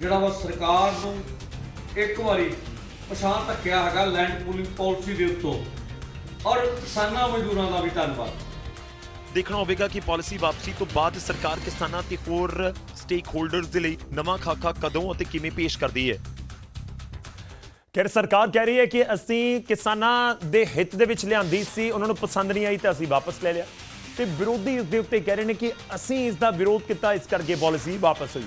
ਜਿਹੜਾ ਵਾ ਸਰਕਾਰ ਨੂੰ ਇੱਕ ਵਾਰੀ ਪਛਾਣ ਤੱਕਿਆ ਹੈਗਾ ਲੈਂਡ ਪੂਲਿੰਗ ਪਾਲਿਸੀ ਦੇ ਉੱਤੋਂ। ਔਰ ਕਿਸਾਨਾਂ ਮਜ਼ਦੂਰਾਂ ਦਾ ਵੀ ਧੰਨਵਾਦ। ਦੇਖਣਾ ਹੋਵੇਗਾ ਕਿ ਪਾਲਿਸੀ ਵਾਪਸੀ ਤੋਂ ਬਾਅਦ ਸਰਕਾਰ ਕਿਸਾਨਾਂ ਤੇ ਹੋਰ ਸਟੇਕ ਹੋਲਡਰਸ ਦੇ ਲਈ ਨਵਾਂ ਖਾਕਾ ਕਦੋਂ ਅਤੇ ਕਿਵੇਂ ਪੇਸ਼ ਕਰਦੀ ਹੈ। ਖੈਰ ਸਰਕਾਰ ਕਹਿ ਰਹੀ ਹੈ ਕਿ ਅਸੀਂ ਕਿਸਾਨਾਂ ਦੇ ਹਿੱਤ ਦੇ ਵਿੱਚ ਲਿਆਂਦੀ ਸੀ, ਉਹਨਾਂ ਨੂੰ ਪਸੰਦ ਨਹੀਂ ਆਈ ਤਾਂ ਅਸੀਂ ਵਾਪਸ ਲੈ ਲਿਆ। ਤੇ ਵਿਰੋਧੀ ਇਸ ਦੇ ਉੱਤੇ ਕਹਿ ਰਹੇ ਨੇ ਕਿ ਅਸੀਂ ਇਸ ਦਾ ਵਿਰੋਧ ਕੀਤਾ, ਇਸ ਕਰਕੇ ਪਾਲਿਸੀ ਵਾਪਸ ਹੋਈ।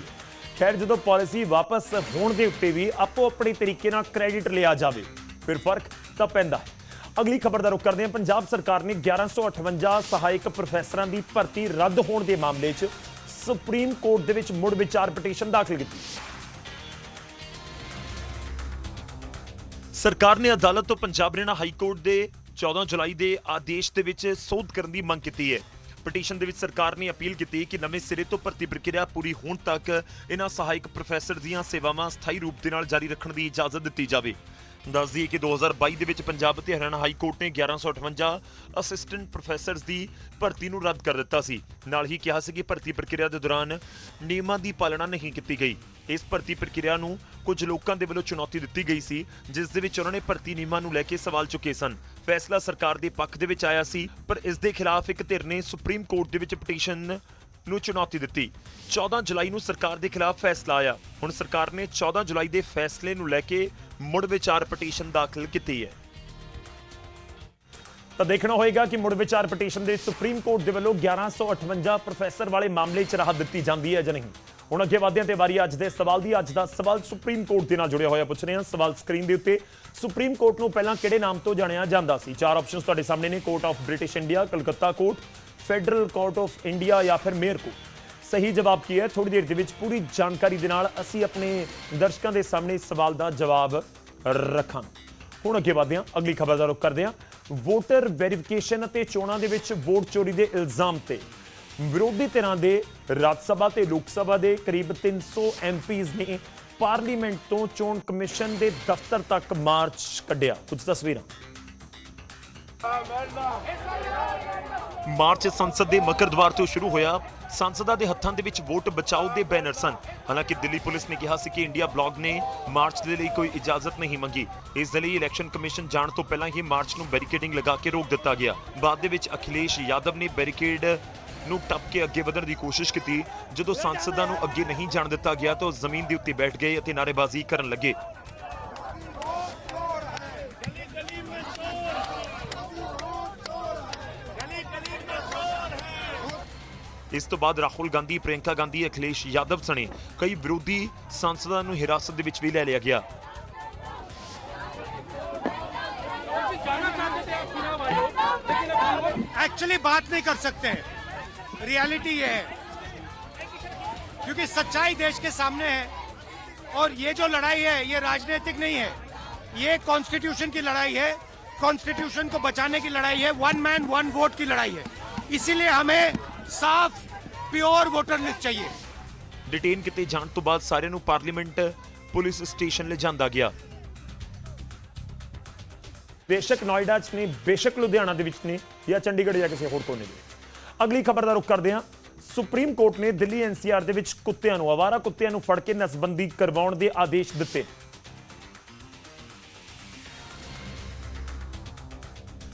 ਖੈਰ, ਜਦੋਂ ਪਾਲਿਸੀ ਵਾਪਸ ਹੋਣ ਦੇ ਉੱਤੇ ਵੀ ਆਪੋ ਆਪਣੇ ਤਰੀਕੇ ਨਾਲ ਕ੍ਰੈਡਿਟ ਲਿਆ ਜਾਵੇ, ਫਿਰ ਫ਼ਰਕ ਤਾਂ ਪੈਂਦਾ ਹੈ। ਅਗਲੀ ਖਬਰ ਦਾ ਰੁਖ ਕਰਦੇ ਹਾਂ। ਪੰਜਾਬ ਸਰਕਾਰ ਨੇ 1158 ਸਹਾਇਕ ਪ੍ਰੋਫੈਸਰਾਂ ਦੀ ਭਰਤੀ ਰੱਦ ਹੋਣ ਦੇ ਮਾਮਲੇ 'ਚ ਸੁਪਰੀਮ ਕੋਰਟ ਦੇ ਵਿੱਚ ਮੁੜ ਵਿਚਾਰ ਪਟੀਸ਼ਨ ਦਾਖਲ ਕੀਤੀ। ਸਰਕਾਰ ਨੇ ਅਦਾਲਤ ਤੋਂ ਪੰਜਾਬ ਹਰਿਆਣਾ ਹਾਈ ਕੋਰਟ ਦੇ 14 ਜੁਲਾਈ ਦੇ ਆਦੇਸ਼ ਦੇ ਵਿੱਚ ਸੋਧ ਕਰਨ ਦੀ ਮੰਗ ਕੀਤੀ ਹੈ। ਪਟੀਸ਼ਨ ਦੇ ਵਿੱਚ ਸਰਕਾਰ ਨੇ ਅਪੀਲ ਕੀਤੀ ਕਿ ਨਵੇਂ ਸਿਰੇ ਤੋਂ ਭਰਤੀ ਪ੍ਰਕਿਰਿਆ ਪੂਰੀ ਹੋਣ ਤੱਕ ਇਹਨਾਂ ਸਹਾਇਕ ਪ੍ਰੋਫੈਸਰ ਦੀਆਂ ਸੇਵਾਵਾਂ ਸਥਾਈ ਰੂਪ ਦੇ ਨਾਲ ਜਾਰੀ ਰੱਖਣ ਦੀ ਇਜਾਜ਼ਤ ਦਿੱਤੀ ਜਾਵੇ। ਦੱਸ ਦਈਏ ਕਿ 2022 ਦੇ ਵਿੱਚ ਪੰਜਾਬ ਅਤੇ ਹਰਿਆਣਾ ਹਾਈ ਕੋਰਟ ਨੇ 1158 ਅਸਿਸਟੈਂਟ ਪ੍ਰੋਫੈਸਰਸ ਦੀ ਭਰਤੀ ਨੂੰ ਰੱਦ ਕਰ ਦਿੱਤਾ ਸੀ। ਨਾਲ ਹੀ ਕਿਹਾ ਸੀ ਕਿ ਭਰਤੀ ਪ੍ਰਕਿਰਿਆ ਦੇ ਦੌਰਾਨ ਨਿਯਮਾਂ ਦੀ ਪਾਲਣਾ ਨਹੀਂ ਕੀਤੀ ਗਈ। ਇਸ ਭਰਤੀ ਪ੍ਰਕਿਰਿਆ ਨੂੰ ਕੁਝ ਲੋਕਾਂ ਦੇ ਵੱਲੋਂ ਚੁਣੌਤੀ ਦਿੱਤੀ ਗਈ ਸੀ, ਜਿਸ ਦੇ ਵਿੱਚ ਉਹਨਾਂ ਨੇ ਭਰਤੀ ਨਿਯਮਾਂ ਨੂੰ ਲੈ ਕੇ ਸਵਾਲ ਚੁੱਕੇ ਸਨ। ਫੈਸਲਾ ਸਰਕਾਰ ਦੇ ਪੱਖ ਦੇ ਵਿੱਚ ਆਇਆ ਸੀ, ਪਰ ਇਸ ਦੇ ਖਿਲਾਫ ਇੱਕ ਧਿਰ ਨੇ ਸੁਪਰੀਮ ਕੋਰਟ ਦੇ ਵਿੱਚ ਪਟੀਸ਼ਨ ਨੂੰ ਚੁਣੌਤੀ ਦਿੱਤੀ। 14 ਜੁਲਾਈ ਨੂੰ ਸਰਕਾਰ ਦੇ ਖਿਲਾਫ ਫੈਸਲਾ ਆਇਆ। ਹੁਣ ਸਰਕਾਰ ਨੇ 14 ਜੁਲਾਈ ਦੇ ਫੈਸਲੇ ਨੂੰ ਲੈ ਕੇ ਮੁੜ ਵਿਚਾਰ ਪਟੀਸ਼ਨ ਦਾਖਲ ਕੀਤੀ ਹੈ। ਤਾਂ ਦੇਖਣਾ ਹੋਏਗਾ ਕਿ ਮੁੜ ਵਿਚਾਰ ਪਟੀਸ਼ਨ ਦੇ ਸੁਪਰੀਮ ਕੋਰਟ ਦੇ ਵੱਲੋਂ 1158 ਪ੍ਰੋਫੈਸਰ ਵਾਲੇ ਮਾਮਲੇ 'ਚ ਰਾਹਤ ਦਿੱਤੀ ਜਾਂਦੀ ਹੈ ਜਾਂ ਨਹੀਂ। ਹੁਣ ਅੱਗੇ ਵਧਦੇ ਹਾਂ ਤੇ ਵਾਰੀ ਅੱਜ ਦੇ ਸਵਾਲ ਦੀ, ਅੱਜ ਦਾ ਸਵਾਲ ਸੁਪਰੀਮ ਕੋਰਟ ਦੇ ਨਾਲ ਜੁੜਿਆ ਹੋਇਆ ਪੁੱਛ ਰਹੇ ਹਾਂ। ਸਵਾਲ ਸਕਰੀਨ ਦੇ ਉੱਤੇ ਸੁਪਰੀਮ ਕੋਰਟ ਨੂੰ ਪਹਿਲਾਂ ਕਿਹੜੇ ਨਾਮ ਤੋਂ ਜਾਣਿਆ ਜਾਂਦਾ ਸੀ? ਚਾਰ ਆਪਸ਼ਨਸ ਤੁਹਾਡੇ ਸਾਹਮਣੇ ਨੇ court of British India Calcutta court federal court of India ਜਾਂ ਫਿਰ ਮੇਅਰ ਕੋਰਟ ਸਹੀ ਜਵਾਬ ਕੀ ਹੈ? ਥੋੜੀ ਦੇਰ ਦੇ ਵਿੱਚ ਪੂਰੀ ਜਾਣਕਾਰੀ ਦੇ ਨਾਲ ਅਸੀਂ ਆਪਣੇ ਦਰਸ਼ਕਾਂ ਦੇ ਸਾਹਮਣੇ ਇਸ ਸਵਾਲ ਦਾ ਜਵਾਬ ਰੱਖਾਂ ਹੁਣ ਅੱਗੇ ਵਧਦੇ ਹਾਂ, ਅਗਲੀ ਖਬਰ ਦਾ ਰੁਖ ਕਰਦੇ ਹਾਂ। ਵੋਟਰ ਵੈਰੀਫਿਕੇਸ਼ਨ ਅਤੇ ਚੋਣਾਂ ਦੇ ਵਿੱਚ ਵੋਟ ਚੋਰੀ ਦੇ ਇਲਜ਼ਾਮ ਤੇ ਵਿਰੋਧੀ ਧਿਰਾਂ ਦੇ ਰਾਜ ਸਭਾ ਤੇ ਲੋਕ ਸਭਾ ਦੇ ਕਰੀਬ 300 ਐਮਪੀਜ਼ ਨੇ ਪਾਰਲੀਮੈਂਟ ਤੋਂ ਚੋਣ ਕਮਿਸ਼ਨ ਦੇ ਦਫ਼ਤਰ ਤੱਕ ਮਾਰਚ ਕੱਢਿਆ। ਕੁਝ ਤਸਵੀਰਾਂ। ਮਾਰਚ ਸੰਸਦ ਦੇ ਮਕਰ ਦਵਾਰ ਤੋਂ ਸ਼ੁਰੂ ਹੋਇਆ। ਸੰਸਦਾਂ ਦੇ ਹੱਥਾਂ ਦੇ ਵਿੱਚ ਵੋਟ ਬਚਾਓ ਦੇ ਬੈਨਰ ਸਨ। ਹਾਲਾਂਕਿ ਦਿੱਲੀ ਪੁਲਿਸ ਨੇ ਕਿਹਾ ਸੀ ਕਿ ਇੰਡੀਆ ਬਲੌਗ ਨੇ ਮਾਰਚ ਦੇ ਲਈ ਕੋਈ ਇਜਾਜ਼ਤ ਨਹੀਂ ਮੰਗੀ। ਇਸ ਦੇ ਲਈ ਇਲੈਕਸ਼ਨ ਕਮਿਸ਼ਨ ਜਾਣ ਤੋਂ ਪਹਿਲਾਂ ਹੀ ਮਾਰਚ ਨੂੰ ਬੈਰੀਕੇਡਿੰਗ ਲਗਾ ਕੇ ਰੋਕ ਦਿੱਤਾ ਗਿਆ। ਬਾਅਦ ਦੇ ਵਿੱਚ ਅਖਿਲੇਸ਼ ਯਾਦਵ ਨੇ ਬੈਰੀਕੇਡ ਨੂੰ ਟੱਪ ਕੇ ਅੱਗੇ ਵਧਣ ਦੀ ਕੋਸ਼ਿਸ਼ ਕੀਤੀ ਜਦੋਂ ਸੰਸਦਾਂ ਨੂੰ ਅੱਗੇ ਨਹੀਂ ਜਾਣ ਦਿੱਤਾ ਗਿਆ ਤਾਂ ਉਹ ਜ਼ਮੀਨ ਦੇ ਉੱਤੇ ਬੈਠ ਗਏ ਅਤੇ ਨਾਅਰੇਬਾਜ਼ੀ ਕਰਨ ਲੱਗੇ ਇਸ ਤੋਂ ਬਾਅਦ ਰਾਹੁਲ ਗਾਂਧੀ ਪ੍ਰਿਯੰਕਾ ਗਾਂਧੀ ਅਖਿਲੇਸ਼ ਯਾਦਵ ਸਣੇ ਕਈ ਵਿਰੋਧੀ ਸੰਸਦਾਂ ਨੂੰ ਹਿਰਾਸਤ ਦੇ ਵਿੱਚ ਵੀ ਲੈ ਲਿਆ ਗਿਆ एक्चुअली बात नहीं कर सकते हैं रियलिटी ये है क्योंकि सच्चाई देश के सामने है और ये जो लड़ाई है ये राजनीतिक नहीं है ये कॉन्स्टिट्यूशन की लड़ाई है कॉन्स्टिट्यूशन को बचाने की लड़ाई है वन मैन वन वोट की लड़ाई है इसीलिए हमें साफ प्योर वोटर लिस्ट चाहिए ਡਿਟੇਨ ਕੀਤੇ ਜਾਣ ਤੋਂ ਬਾਅਦ ਸਾਰਿਆਂ ਨੂੰ ਪਾਰਲੀਮੈਂਟ ਪੁਲਿਸ ਸਟੇਸ਼ਨ ਲਿਜਾਂਦਾ ਗਿਆ ਬੇਸ਼ੱਕ ਨੋਇਡਾ 'ਚ ਨੇ ਬੇਸ਼ੱਕ ਲੁਧਿਆਣਾ ਦੇ ਵਿੱਚ ਨੇ ਜਾਂ ਚੰਡੀਗੜ੍ਹ ਜਾਂ ਕਿਸੇ ਹੋਰ ਕੋਨੇ ਦੇ ਵਿੱਚ ਅਗਲੀ ਖਬਰ ਦਾ ਰੁਖ ਕਰਦੇ ਹਾਂ। ਸੁਪਰੀਮ ਕੋਰਟ ਨੇ ਦਿੱਲੀ ਐਨਸੀਆਰ ਦੇ ਵਿੱਚ ਕੁੱਤਿਆਂ ਨੂੰ, ਆਵਾਰਾ ਕੁੱਤਿਆਂ ਨੂੰ ਫੜ ਕੇ ਨਸਬੰਦੀ ਕਰਵਾਉਣ ਦੇ ਆਦੇਸ਼ ਦਿੱਤੇ।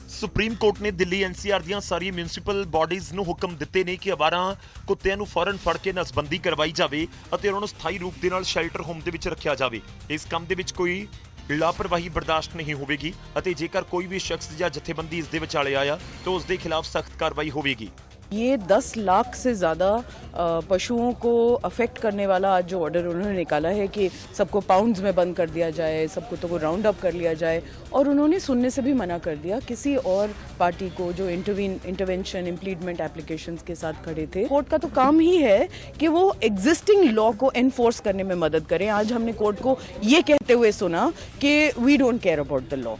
ਸੁਪਰੀਮ ਕੋਰਟ ਨੇ ਦਿੱਲੀ ਐਨਸੀਆਰ ਦੀਆਂ ਸਾਰੀ ਮਿਊਨਿਸਪਲ ਬਾਡੀਜ਼ ਨੂੰ ਹੁਕਮ ਦਿੱਤੇ ਨੇ ਕਿ ਅਵਾਰਾਂ ਕੁੱਤਿਆਂ ਨੂੰ ਫੌਰਨ ਫੜ ਕੇ ਨਸਬੰਦੀ ਕਰਵਾਈ ਜਾਵੇ ਅਤੇ ਉਹਨਾਂ ਨੂੰ ਸਥਾਈ ਰੂਪ ਦੇ ਨਾਲ ਸ਼ੈਲਟਰ ਹੋਮ ਦੇ ਵਿੱਚ ਰੱਖਿਆ ਜਾਵੇ। ਇਸ ਕੰਮ ਦੇ ਵਿੱਚ ਕੋਈ ਲਾਪਰਵਾਹੀ ਬਰਦਾਸ਼ਤ ਨਹੀਂ ਹੋਵੇਗੀ ਅਤੇ ਜੇਕਰ ਕੋਈ ਵੀ ਸ਼ਖਸ ਜਾਂ ਜਥੇਬੰਦੀ ਇਸ ਦੇ ਵਿਚਾਲੇ ਆਇਆ ਤਾਂ ਉਸ ਦੇ ਖਿਲਾਫ ਸਖਤ ਕਾਰਵਾਈ ਹੋਵੇਗੀ। ये 10 लाख से ज़्यादा पशुओं को अफेक्ट करने वाला आज जो ऑर्डर उन्होंने निकाला है कि सबको पाउंड्स में बंद कर दिया जाए, सबको तो को राउंड अप कर लिया जाए। और उन्होंने सुनने से भी मना कर दिया, किसी और पार्टी को जो इंटरवीन इंटरवेंशन इम्प्लीटमेंट एप्लीकेशन के साथ खड़े थे। कोर्ट का तो काम ही है कि वो एग्जिस्टिंग लॉ को एनफोर्स करने में मदद करें। आज हमने कोर्ट को ये कहते हुए सुना कि we don't care about the law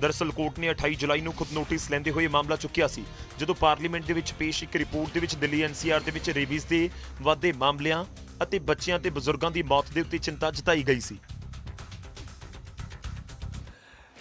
ਦਰਅਸਲ ਕੋਰਟ ਨੇ 28 ਜੁਲਾਈ ਨੂੰ ਖੁਦ ਨੋਟਿਸ ਲੈਂਦੇ ਹੋਏ ਮਾਮਲਾ ਚੁੱਕਿਆ ਸੀ ਜਦੋਂ ਪਾਰਲੀਮੈਂਟ ਦੇ ਵਿੱਚ ਪੇਸ਼ ਇੱਕ ਰਿਪੋਰਟ ਦੇ ਵਿੱਚ ਦਿੱਲੀ ਐਨਸੀਆਰ ਦੇ ਵਿੱਚ ਰੇਬੀਜ਼ ਦੇ ਵਾਧੇ ਮਾਮਲਿਆਂ ਅਤੇ ਬੱਚਿਆਂ ਤੇ ਬਜ਼ੁਰਗਾਂ ਦੀ ਮੌਤ ਦੇ ਉੱਤੇ ਚਿੰਤਾ ਜਤਾਈ ਗਈ ਸੀ।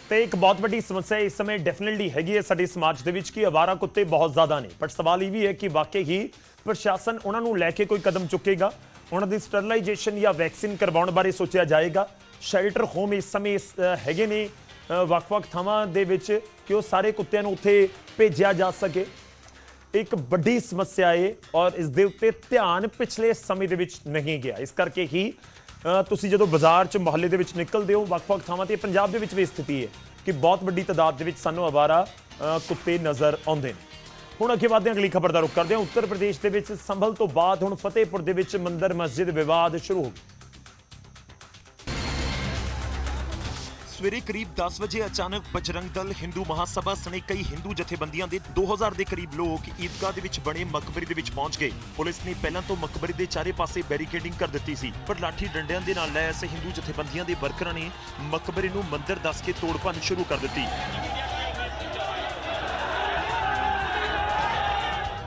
ਤੇ ਇੱਕ ਬਹੁਤ ਵੱਡੀ ਸਮੱਸਿਆ ਇਸ ਸਮੇਂ ਡੈਫੀਨਿਟਲੀ ਹੈਗੀ ਹੈ ਸਾਡੇ ਸਮਾਜ ਦੇ ਵਿੱਚ ਕਿ ਅਵਾਰਾ ਕੁੱਤੇ ਬਹੁਤ ਜ਼ਿਆਦਾ ਨੇ। ਪਰ ਸਵਾਲ ਇਹ ਵੀ ਹੈ ਕਿ ਵਾਕਈ ਹੀ ਪ੍ਰਸ਼ਾਸਨ ਉਹਨਾਂ ਨੂੰ ਲੈ ਕੇ ਕੋਈ ਕਦਮ ਚੁੱਕੇਗਾ? ਉਹਨਾਂ ਦੀ ਸਟਰਲਾਈਜੇਸ਼ਨ ਜਾਂ ਵੈਕਸੀਨ ਕਰਵਾਉਣ ਬਾਰੇ ਸੋਚਿਆ ਜਾਏਗਾ? ਸ਼ੈਲਟਰ ਹੋਮ ਇਸ ਸਮੇਂ ਇਸ, ਹੈਗੇ ਨੇ ਵੱਖ-ਵੱਖ ਥਾਵਾਂ ਦੇ ਵਿੱਚ ਕਿ ਉਹ ਸਾਰੇ ਕੁੱਤਿਆਂ ਨੂੰ ਉੱਥੇ ਭੇਜਿਆ ਜਾ ਸਕੇ। ਇੱਕ ਵੱਡੀ ਸਮੱਸਿਆ ਏ ਔਰ ਇਸ ਦੇ ਉੱਤੇ ਧਿਆਨ ਪਿਛਲੇ ਸਮੇਂ ਦੇ ਵਿੱਚ ਨਹੀਂ ਗਿਆ। ਇਸ ਕਰਕੇ ਹੀ ਤੁਸੀਂ ਜਦੋਂ ਬਾਜ਼ਾਰ 'ਚ ਮੁਹੱਲੇ ਦੇ ਵਿੱਚ ਨਿਕਲਦੇ ਹੋ, ਵੱਖ-ਵੱਖ ਥਾਵਾਂ ਤੇ ਪੰਜਾਬ ਦੇ ਵਿੱਚ ਵੀ ਸਥਿਤੀ ਹੈ ਕਿ ਬਹੁਤ ਵੱਡੀ ਤਾਦਾਦ ਦੇ ਵਿੱਚ ਸਾਨੂੰ ਅਵਾਰਾ ਕੁੱਤੇ ਨਜ਼ਰ ਆਉਂਦੇ ਨੇ। ਹੁਣ ਅੱਗੇ ਵਧਦੇ ਹਾਂ, ਅਗਲੀ ਖਬਰ ਦਾ ਰੁਖ ਕਰਦੇ ਹਾਂ। ਉੱਤਰ ਪ੍ਰਦੇਸ਼ ਦੇ ਵਿੱਚ ਸੰਭਲ ਤੋਂ ਬਾਅਦ ਹੁਣ ਫਤਿਹਪੁਰ ਦੇ ਵਿੱਚ ਮੰਦਰ ਮਸਜਿਦ ਵਿਵਾਦ ਸ਼ੁਰੂ ਹੋ ਗਿਆ ਸਵੇਰੇ ਕਰੀਬ 10 ਵਜੇ ਅਚਾਨਕ ਬਜਰੰਗ ਦਲ, ਹਿੰਦੂ ਮਹਾਸਭਾ ਸਣੇ ਕਈ ਹਿੰਦੂ ਜਥੇਬੰਦੀਆਂ ਦੇ 2000 ਦੇ ਕਰੀਬ ਲੋਕ ਈਦਗਾਹ ਦੇ ਵਿੱਚ ਬਣੇ ਮਕਬਰੇ ਦੇ ਵਿੱਚ ਪਹੁੰਚ ਗਏ। ਪੁਲਿਸ ਨੇ ਪਹਿਲਾਂ ਤੋਂ ਮਕਬਰੇ ਦੇ ਚਾਰੇ ਪਾਸੇ ਬੈਰੀਕੇਡਿੰਗ ਕਰ ਦਿੱਤੀ ਸੀ, ਪਰ ਲਾਠੀ ਡੰਡਿਆਂ ਦੇ ਨਾਲ ਲੈਸ ਹਿੰਦੂ ਜਥੇਬੰਦੀਆਂ ਦੇ ਵਰਕਰਾਂ ਨੇ ਮਕਬਰੇ ਨੂੰ ਮੰਦਿਰ ਦੱਸ ਕੇ ਤੋੜ ਭੰਨ ਸ਼ੁਰੂ ਕਰ ਦਿੱਤੀ।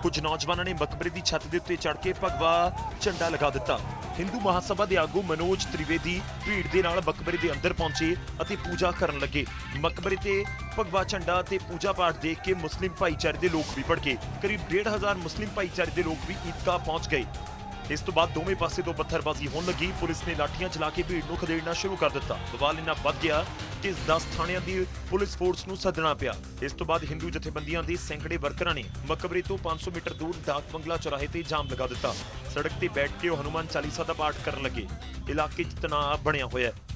ਕੁਝ ਨੌਜਵਾਨਾਂ ਨੇ ਮਕਬਰੇ ਦੀ ਛੱਤ ਦੇ ਉੱਤੇ ਚੜ੍ਹ ਕੇ ਭਗਵਾ ਝੰਡਾ ਲਗਾ ਦਿੱਤਾ। ਹਿੰਦੂ ਮਹਾਸਭਾ ਦੇ ਆਗੂ ਮਨੋਜ ਤ੍ਰਿਵੇਦੀ ਭੀੜ ਦੇ ਨਾਲ ਮਕਬਰੇ ਦੇ ਅੰਦਰ ਪਹੁੰਚੇ ਅਤੇ ਪੂਜਾ ਕਰਨ ਲੱਗੇ। ਮਕਬਰੇ ਤੇ ਭਗਵਾ ਝੰਡਾ ਤੇ ਪੂਜਾ ਪਾਠ ਦੇਖ ਕੇ ਮੁਸਲਿਮ ਭਾਈਚਾਰੇ ਦੇ ਲੋਕ ਵੀ ਭੜ ਗਏ ਕਰੀਬ 1.5 ਮੁਸਲਿਮ ਭਾਈਚਾਰੇ ਦੇ ਲੋਕ ਵੀ ਈਦਗਾਹ ਪਹੁੰਚ ਗਏ। ਇਸ ਤੋਂ ਬਾਅਦ ਦੋਵੇਂ ਪਾਸੇ ਤੋਂ ਪੱਥਰਬਾਜ਼ੀ ਹੋਣ ਲੱਗੀ। ਪੁਲਿਸ ਨੇ ਲਾਠੀਆਂ ਚਲਾ ਕੇ ਭੀੜ ਨੂੰ ਖਦੇੜਨਾ ਸ਼ੁਰੂ ਕਰ ਦਿੱਤਾ। ਬਵਾਲ ਇੰਨਾ ਵੱਧ ਗਿਆ ਕਿ 10 ਥਾਣਿਆਂ ਦੀ ਪੁਲਿਸ ਫੋਰਸ ਨੂੰ ਸੱਦਣਾ ਪਿਆ। ਇਸ ਤੋਂ ਬਾਅਦ ਹਿੰਦੂ ਜਥੇਬੰਦੀਆਂ ਦੇ ਸੈਂਕੜੇ ਵਰਕਰਾਂ ਨੇ ਮਕਬਰੇ ਤੋਂ 500 ਮੀਟਰ ਦੂਰ ਡਾਕ ਬੰਗਲਾ ਚੌਰਾਹੇ ਤੇ ਜਾਮ ਲਗਾ ਦਿੱਤਾ। ਸੜਕ ਤੇ ਬੈਠ ਕੇ ਉਹ ਹਨੂਮਾਨ ਚਾਲੀਸਾ ਦਾ ਪਾਠ ਕਰਨ ਲੱਗੇ। ਇਲਾਕੇ 'ਚ ਤਣਾਅ ਬਣਿਆ ਹੋਇਆ ਹੈ।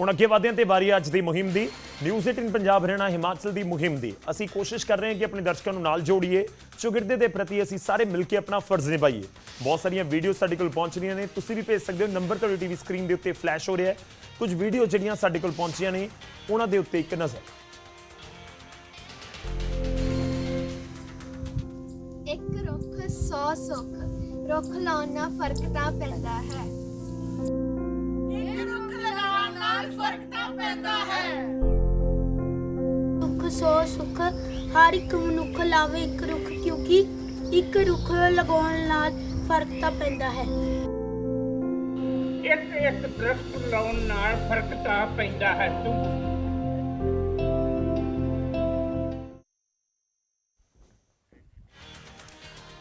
ਹੁਣ ਅੱਗੇ ਵਧਦੇ ਤੇ ਵਾਰੀ ਅੱਜ ਦੀ ਮੁਹਿੰਮ ਦੀ। ਨਿਊਜ਼ 18 ਪੰਜਾਬ ਹਰਿਆਣਾ ਹਿਮਾਚਲ ਦੀ ਮੁਹਿੰਮ ਦੀ। ਅਸੀਂ ਕੋਸ਼ਿਸ਼ ਕਰ ਰਹੇ ਹਾਂ ਕਿ ਆਪਣੇ ਦਰਸ਼ਕਾਂ ਨੂੰ ਨਾਲ ਜੋੜੀਏ। ਚੁਗਿਰਦੇ ਦੇ ਪ੍ਰਤੀ ਅਸੀਂ ਸਾਰੇ ਮਿਲ ਕੇ ਆਪਣਾ ਫਰਜ਼ ਨਿਭਾਈਏ। ਬਹੁਤ ਸਾਰੀਆਂ ਵੀਡੀਓ ਸਾਡੇ ਕੋਲ ਪਹੁੰਚ ਰਹੀਆਂ ਨੇ। ਤੁਸੀਂ ਵੀ ਭੇਜ ਸਕਦੇ ਹੋ। ਨੰਬਰ ਤੁਹਾਡੀ ਟੀਵੀ ਸਕਰੀਨ ਦੇ ਉੱਤੇ ਫਲੈਸ਼ ਹੋ ਰਿਹਾ ਹੈ। ਕੁਝ ਵੀਡੀਓ ਜਿਹੜੀਆਂ ਸਾਡੇ ਕੋਲ ਪਹੁੰਚੀਆਂ ਨੇ, ਉਹਨਾਂ ਦੇ ਉੱਤੇ ਇੱਕ ਨਜ਼ਰ। ਇੱਕ ਰੁੱਖ 100 ਸੁੱਖ। ਰੁੱਖ ਲਾਉਣ ਨਾਲ ਫ਼ਰਕ ਤਾਂ ਪੈਂਦਾ ਹੈ। ਫ਼ਰਕ ਤਾਂ ਪੈਂਦਾ ਹੈ। ਰੁੱਖ 100 ਸੁੱਖ ਹਰ ਇੱਕ ਮਨੁੱਖ ਲਾਵੇ ਇੱਕ ਰੁੱਖ ਕਿਉਂਕਿ ਇੱਕ ਰੁੱਖ ਲਗਾਉਣ ਨਾਲ ਫ਼ਰਕ ਤਾਂ ਪੈਂਦਾ ਹੈ। ਇੱਕ ਇੱਕ ਦਰਖਤ ਲਾਉਣ ਨਾਲ ਫ਼ਰਕ ਤਾਂ ਪੈਂਦਾ ਹੈ ਤੂੰ।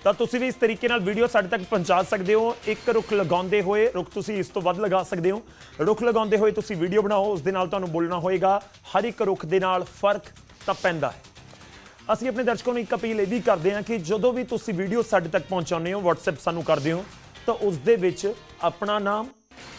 ਤਾਂ ਤੁਸੀਂ ਵੀ ਇਸ ਤਰੀਕੇ ਨਾਲ ਵੀਡੀਓ ਸਾਡੇ ਤੱਕ ਪਹੁੰਚਾ ਸਕਦੇ ਹੋ। ਇੱਕ ਰੁੱਖ ਲਗਾਉਂਦੇ ਹੋਏ, ਰੁੱਖ ਤੁਸੀਂ ਇਸ ਤੋਂ ਵੱਧ ਲਗਾ ਸਕਦੇ ਹੋ। ਰੁੱਖ ਲਗਾਉਂਦੇ ਹੋਏ ਤੁਸੀਂ ਵੀਡੀਓ ਬਣਾਓ, ਉਸ ਦੇ ਨਾਲ ਤੁਹਾਨੂੰ ਬੋਲਣਾ ਹੋਏਗਾ, ਹਰ ਇੱਕ ਰੁੱਖ ਦੇ ਨਾਲ ਫ਼ਰਕ ਤਾਂ ਪੈਂਦਾ ਹੈ। ਅਸੀਂ ਆਪਣੇ ਦਰਸ਼ਕਾਂ ਨੂੰ ਇੱਕ ਅਪੀਲ ਇਹ ਵੀ ਕਰਦੇ ਹਾਂ ਕਿ ਜਦੋਂ ਵੀ ਤੁਸੀਂ ਵੀਡੀਓ ਸਾਡੇ ਤੱਕ ਪਹੁੰਚਾਉਂਦੇ ਹੋ, WhatsApp ਸਾਨੂੰ ਕਰਦੇ ਹੋ, ਤਾਂ ਉਸ ਦੇ ਵਿੱਚ ਆਪਣਾ ਨਾਮ,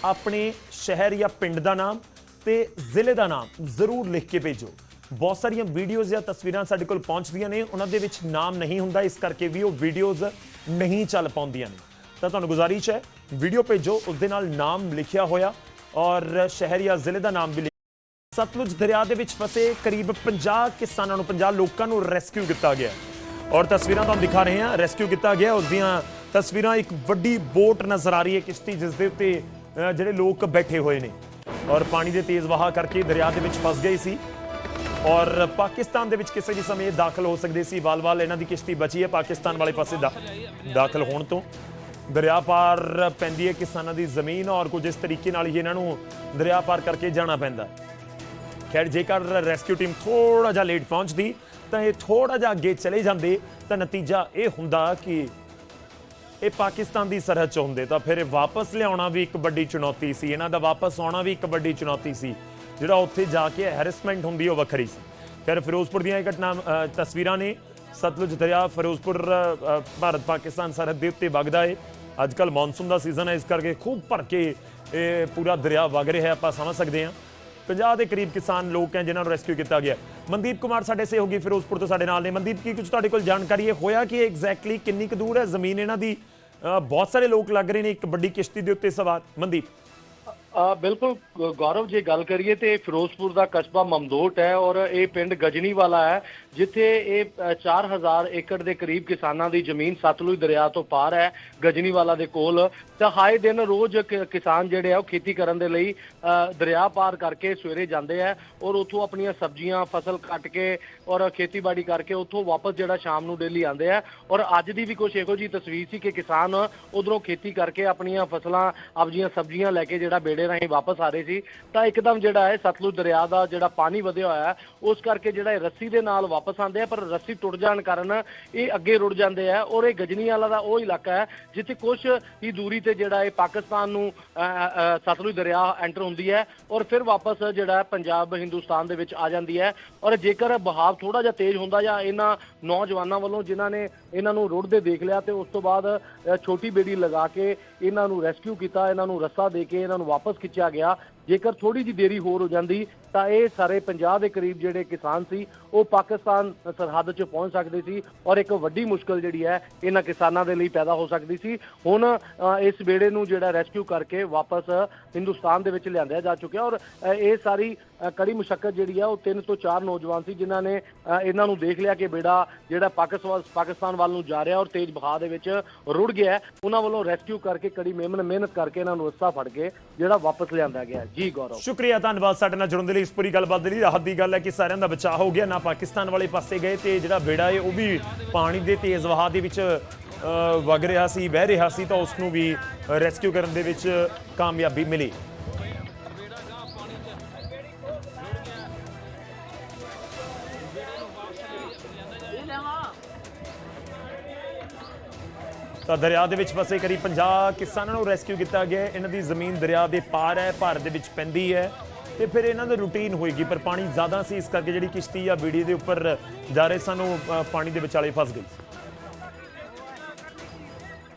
ਆਪਣੇ ਸ਼ਹਿਰ ਜਾਂ ਪਿੰਡ ਦਾ ਨਾਮ ਤੇ ਜ਼ਿਲ੍ਹੇ ਦਾ ਨਾਮ ਜ਼ਰੂਰ ਲਿਖ ਕੇ ਭੇਜੋ। ਬਹੁਤ ਸਾਰੀਆਂ ਵੀਡੀਓਜ਼ ਜਾਂ ਤਸਵੀਰਾਂ ਸਾਡੇ ਕੋਲ ਪਹੁੰਚਦੀਆਂ ਨੇ। ਉਹਨਾਂ ਦੇ ਵਿੱਚ ਨਾਮ ਨਹੀਂ ਹੁੰਦਾ, ਇਸ ਕਰਕੇ ਵੀ ਉਹ ਵੀਡੀਓਜ਼ ਨਹੀਂ ਚੱਲ ਪਾਉਂਦੀਆਂ ਨੇ। ਤਾਂ ਤੁਹਾਨੂੰ ਗੁਜ਼ਾਰਿਸ਼ ਹੈ ਵੀਡੀਓ ਭੇਜੋ ਉਸ ਦੇ ਨਾਲ ਨਾਮ ਲਿਖਿਆ ਹੋਇਆ ਔਰ ਸ਼ਹਿਰ ਜਾਂ ਜ਼ਿਲ੍ਹੇ ਦਾ ਨਾਮ ਵੀ ਲਿਖ- ਸਤਲੁਜ ਦਰਿਆ ਦੇ ਵਿੱਚ ਫਸੇ ਕਰੀਬ 50 ਕਿਸਾਨਾਂ ਨੂੰ 50 ਲੋਕਾਂ ਨੂੰ ਰੈਸਕਿਊ ਕੀਤਾ ਗਿਆ। ਔਰ ਤਸਵੀਰਾਂ ਤੁਹਾਨੂੰ ਦਿਖਾ ਰਹੇ ਹਾਂ ਰੈਸਕਿਊ ਕੀਤਾ ਗਿਆ। ਉਸ ਦੀਆਂ ਤਸਵੀਰਾਂ ਇੱਕ ਵੱਡੀ ਬੋਟ ਨਜ਼ਰ ਆ ਰਹੀ ਹੈ ਕਿਸ਼ਤੀ, ਜਿਸ ਦੇ ਉੱਤੇ ਜਿਹੜੇ ਲੋਕ ਬੈਠੇ ਹੋਏ ਨੇ। ਔਰ ਪਾਣੀ ਦੇ ਤੇਜ਼ ਵਹਾਅ ਕਰਕੇ ਦਰਿਆ ਦੇ ਵਿੱਚ ਫਸ ਗਏ ਸੀ। ਔਰ ਪਾਕਿਸਤਾਨ ਦੇ ਵਿੱਚ ਕਿਸੇ ਵੀ ਸਮੇਂ ਦਾਖਲ ਹੋ ਸਕਦੇ ਸੀ। ਵਾਲ-ਵਾਲ ਇਹਨਾਂ ਦੀ ਕਿਸ਼ਤੀ ਬਚੀ ਹੈ ਪਾਕਿਸਤਾਨ ਵਾਲੇ ਪਾਸੇ ਦਾਖਲ ਹੋਣ ਤੋਂ ਦਰਿਆ ਪਾਰ ਪੈਂਦੀ ਹੈ ਕਿਸਾਨਾਂ ਦੀ ਜ਼ਮੀਨ ਔਰ ਕੁਝ ਇਸ ਤਰੀਕੇ ਨਾਲ ਹੀ ਇਹਨਾਂ ਨੂੰ ਦਰਿਆ ਪਾਰ ਕਰਕੇ ਜਾਣਾ ਪੈਂਦਾ ਖੈਰ, ਜੇਕਰ ਰੈਸਕਿਊ ਟੀਮ ਥੋੜਾ ਜਿਹਾ ਲੇਟ ਪਹੁੰਚਦੀ, ਤਾਂ ਇਹ ਥੋੜਾ ਜਿਹਾ ਅੱਗੇ ਚਲੇ ਜਾਂਦੇ, ਤਾਂ ਨਤੀਜਾ ਇਹ ਹੁੰਦਾ ਕਿ ਇਹ ਪਾਕਿਸਤਾਨ ਦੀ ਸਰਹੱਦ 'ਚ ਹੁੰਦੇ। ਤਾਂ ਫਿਰ ਇਹ ਵਾਪਸ ਲਿਆਉਣਾ ਵੀ ਇੱਕ ਵੱਡੀ ਚੁਣੌਤੀ ਸੀ। ਇਹਨਾਂ ਦਾ ਵਾਪਸ ਆਉਣਾ ਵੀ ਇੱਕ ਵੱਡੀ ਚੁਣੌਤੀ ਸੀ। ਜਿਹੜਾ ਉੱਥੇ ਜਾ ਕੇ ਹੈਰੈਸਮੈਂਟ ਹੁੰਦੀ ਉਹ ਵੱਖਰੀ ਸੀ। ਖੈਰ, ਫਿਰੋਜ਼ਪੁਰ ਦੀਆਂ ਇਹ ਘਟਨਾ ਤਸਵੀਰਾਂ ਨੇ ਸਤਲੁਜ ਦਰਿਆ, ਫਿਰੋਜ਼ਪੁਰ ਭਾਰਤ ਪਾਕਿਸਤਾਨ ਸਰਹੱਦ ਦੇ ਉੱਤੇ ਵਗਦਾ ਹੈ ਅੱਜ ਕੱਲ ਮੌਨਸੂਨ ਦਾ ਸੀਜ਼ਨ ਹੈ ਇਸ ਕਰਕੇ ਖੂਬ ਭਰ ਕੇ ਇਹ ਪੂਰਾ ਦਰਿਆ ਵਗ ਰਿਹਾ ਆਪਾਂ ਸਮਝ ਸਕਦੇ ਹਾਂ। 50 ਦੇ ਕਰੀਬ ਕਿਸਾਨ ਲੋਕ ਹੈ ਜਿਨ੍ਹਾਂ ਨੂੰ ਰੈਸਕਿਊ ਕੀਤਾ ਗਿਆ। ਮਨਦੀਪ ਕੁਮਾਰ ਸਾਡੇ ਸਹਿਯੋਗੀ ਫਿਰੋਜ਼ਪੁਰ ਤੋਂ ਸਾਡੇ ਨਾਲ ਨੇ। ਮਨਦੀਪ, ਕੀ ਕੁਝ ਤੁਹਾਡੇ ਕੋਲ ਜਾਣਕਾਰੀ ਹੈ? ਹੋਇਆ ਕਿ ਐਗਜ਼ੈਕਟਲੀ ਕਿੰਨੀ ਕੁ ਦੂਰ ਹੈ? ਜ਼ਮੀਨ ਇਹਨਾਂ ਦੀ? ਬਹੁਤ ਸਾਰੇ ਲੋਕ ਲੱਗ ਰਹੇ ਨੇ। ਇੱਕ ਵੱਡੀ ਕਿਸ਼ਤੀ ਦੇ ਉੱਤੇ ਸਵਾਰ। ਮਨਦੀਪ। ਬਿਲਕੁਲ ਗੌਰਵ ਜੇ ਗੱਲ ਕਰੀਏ ਤੇ ਫਿਰੋਜ਼ਪੁਰ ਦਾ ਕਸਬਾ ਮਮਦੋਟ ਹੈ ਔਰ ਇਹ ਪਿੰਡ ਗਜਨੀ ਵਾਲਾ ਹੈ। ਜਿੱਥੇ ਇਹ ਅ, 4000 ਏਕੜ ਦੇ ਕਰੀਬ ਕਿਸਾਨਾਂ ਦੀ ਜ਼ਮੀਨ ਸਤਲੁਜ ਦਰਿਆ ਤੋਂ ਪਾਰ ਹੈ ਗਜਨੀਵਾਲਾ ਦੇ ਕੋਲ। ਤਾਂ ਹਾਏ ਦਿਨ ਰੋਜ਼ ਕਿਸਾਨ ਜਿਹੜੇ ਆ ਉਹ ਖੇਤੀ ਕਰਨ ਦੇ ਲਈ ਦਰਿਆ ਪਾਰ ਕਰਕੇ ਸਵੇਰੇ ਜਾਂਦੇ ਆ ਔਰ ਉੱਥੋਂ ਆਪਣੀਆਂ ਸਬਜ਼ੀਆਂ ਫਸਲ ਕੱਟ ਕੇ ਔਰ ਖੇਤੀਬਾੜੀ ਕਰਕੇ ਉੱਥੋਂ ਵਾਪਸ ਜਿਹੜਾ ਸ਼ਾਮ ਨੂੰ ਡੇਲੀ ਆਉਂਦੇ ਆ। ਔਰ ਅੱਜ ਦੀ ਵੀ ਕੁਝ ਇਹੋ ਜੀ ਤਸਵੀਰ ਸੀ ਕਿ ਕਿਸਾਨ ਉਧਰੋਂ ਖੇਤੀ ਕਰਕੇ ਆਪਣੀਆਂ ਫਸਲਾਂ ਆਪਣੀਆਂ ਸਬਜ਼ੀਆਂ ਲੈ ਕੇ ਜਿਹੜਾ ਬੇੜੇ ਰਾਹੀਂ ਵਾਪਸ ਆ ਰਹੇ ਸੀ। ਤਾਂ ਇੱਕਦਮ ਜਿਹੜਾ ਹੈ ਸਤਲੁਜ ਦਰਿਆ ਦਾ ਜਿਹੜਾ ਪਾਣੀ ਵਧਿਆ ਹੋਇਆ ਉਸ ਕਰਕੇ ਜਿਹੜਾ ਇਹ ਰੱਸੀ ਦੇ ਨਾਲ ਵਾਪਸ ਆਉਂਦੇ ਆ, ਪਰ ਰੱਸੀ ਟੁੱਟ ਜਾਣ ਕਾਰਨ ਇਹ ਅੱਗੇ ਰੁੜ ਜਾਂਦੇ ਆ ਔਰ ਇਹ ਗਜਨੀ ਵਾਲਾ ਦਾ ਉਹ ਇਲਾਕਾ ਹੈ, ਜਿੱਥੇ ਕੁਝ ਹੀ ਦੂਰੀ ਤੇ ਜਿਹੜਾ ਇਹ ਪਾਕਿਸਤਾਨ ਨੂੰ ਸਤਲੁਜ ਦਰਿਆ ਐਂਟਰ ਹੁੰਦੀ ਹੈ ਔਰ ਫਿਰ ਵਾਪਸ ਜਿਹੜਾ ਪੰਜਾਬ, ਹਿੰਦੁਸਤਾਨ ਦੇ ਵਿੱਚ ਆ ਜਾਂਦੀ ਹੈ ਔਰ ਜੇਕਰ ਬਹਾਵ ਥੋੜਾ ਜਿਹਾ ਤੇਜ਼ ਹੁੰਦਾ ਜਾਂ ਇਹਨਾਂ ਨੌਜਵਾਨਾਂ ਵੱਲੋਂ ਜਿਨ੍ਹਾਂ ਨੇ ਇਹਨਾਂ ਨੂੰ ਰੁੜਦੇ ਦੇਖ ਲਿਆ ਤੇ ਉਸ ਤੋਂ ਬਾਅਦ ਛੋਟੀ ਬੇੜੀ ਲਗਾ ਕੇ ਇਹਨਾਂ ਨੂੰ ਰੈਸਕਿਊ ਕੀਤਾ, ਇਹਨਾਂ ਨੂੰ ਰੱਸਾ ਦੇ ਕੇ ਇਹਨਾਂ ਨੂੰ ਵਾਪਸ ਖਿੱਚਿਆ ਗਿਆ। ਜੇਕਰ ਥੋੜੀ ਜਿਹੀ ਦੇਰੀ ਹੋਰ ਹੋ ਜਾਂਦੀ, ਤਾਂ ਇਹ ਸਾਰੇ 50 ਦੇ ਕਰੀਬ ਜਿਹੜੇ ਕਿਸਾਨ ਸੀ, ਉਹ ਪਾਕਿਸਤਾਨ ਸਰਹੱਦ 'ਚ ਪਹੁੰਚ ਸਕਦੇ ਸੀ ਔਰ ਇੱਕ ਵੱਡੀ ਮੁਸ਼ਕਲ ਜਿਹੜੀ ਹੈ, ਇਹਨਾਂ ਕਿਸਾਨਾਂ ਦੇ ਲਈ ਪੈਦਾ ਹੋ ਸਕਦੀ ਸੀ। ਹੁਣ ਇਸ ਬੇੜੇ ਨੂੰ ਜਿਹੜਾ ਰੈਸਕਿਊ ਕਰਕੇ ਵਾਪਸ ਹਿੰਦੁਸਤਾਨ ਦੇ ਵਿੱਚ ਲਿਆਂਦਿਆ ਜਾ ਚੁੱਕਿਆ ਔਰ ਇਹ ਸਾਰੀ ਕੜੀ ਮੁਸ਼ਕਲ ਜਿਹੜੀ ਆ ਉਹ ਤਿੰਨ ਤੋਂ ਚਾਰ ਨੌਜਵਾਨ ਸੀ ਜਿਨ੍ਹਾਂ ਨੇ ਇਹਨਾਂ ਨੂੰ ਦੇਖ ਲਿਆ ਕਿ ਬੇੜਾ ਜਿਹੜਾ ਪਾਕਿਸਤਾਨ ਪਾਕਿਸਤਾਨ ਵੱਲ ਨੂੰ ਜਾ ਰਿਹਾ ਔਰ ਤੇਜ਼ ਬਹਾਅ ਦੇ ਵਿੱਚ ਰੁੜ ਗਿਆ ਉਹਨਾਂ ਵੱਲੋਂ ਰੈਸਕਿਊ ਕਰਕੇ ਕੜੀ ਮਿਹਨਤ ਕਰਕੇ ਇਹਨਾਂ ਨੂੰ ਰੱਸਾ ਫੜ ਕੇ ਜਿਹੜਾ ਵਾਪਸ ਲਿਆਂਦਾ ਗਿਆ ਜੀ, ਗੌਰਵ। ਸ਼ੁਕਰੀਆ, ਧੰਨਵਾਦ ਸਾਡੇ ਨਾਲ ਜੁੜਨ ਦੇ ਲਈ ਇਸ ਪੂਰੀ ਗੱਲਬਾਤ ਦੇ ਲਈ। ਰਾਹਤ ਦੀ ਗੱਲ ਹੈ ਕਿ ਸਾਰਿਆਂ ਦਾ ਬਚਾਅ ਹੋ ਗਿਆ, ਨਾ ਪਾਕਿਸਤਾਨ ਵਾਲੇ ਪਾਸੇ ਗਏ ਤੇ ਜਿਹੜਾ ਬੇੜਾ ਹੈ, ਉਹ ਵੀ ਪਾਣੀ ਦੇ ਤੇਜ਼ ਵਹਾਅ ਦੇ ਵਿੱਚ ਵਗ ਰਿਹਾ ਸੀ, ਵਹਿ ਰਿਹਾ ਸੀ ਤਾਂ ਉਸ ਨੂੰ ਵੀ ਰੈਸਕਿਊ ਕਰਨ ਦੇ ਵਿੱਚ ਕਾਮਯਾਬੀ ਮਿਲੀ। ਤਾਂ ਦਰਿਆ ਦੇ ਵਿੱਚ ਫਸੇ ਕਰੀਬ 50 ਕਿਸਾਨਾਂ ਨੂੰ ਰੈਸਕਿਊ ਕੀਤਾ ਗਿਆ ਇਹਨਾਂ ਦੀ ਜ਼ਮੀਨ ਦਰਿਆ ਦੇ ਪਾਰ ਹੈ, ਭਾਰਤ ਦੇ ਵਿੱਚ ਪੈਂਦੀ ਹੈ ਤੇ ਫਿਰ ਇਹਨਾਂ ਦੀ ਰੂਟੀਨ ਹੋਏਗੀ, ਪਰ ਪਾਣੀ ਜ਼ਿਆਦਾ ਸੀ, ਇਸ ਕਰਕੇ ਜਿਹੜੀ ਕਿਸ਼ਤੀ ਜਾਂ ਬੀੜੀ ਦੇ ਉੱਪਰ ਜਾ ਰਹੇ ਸਨ, ਉਹ ਪਾਣੀ ਦੇ ਵਿਚਾਲੇ ਫਸ ਗਈ।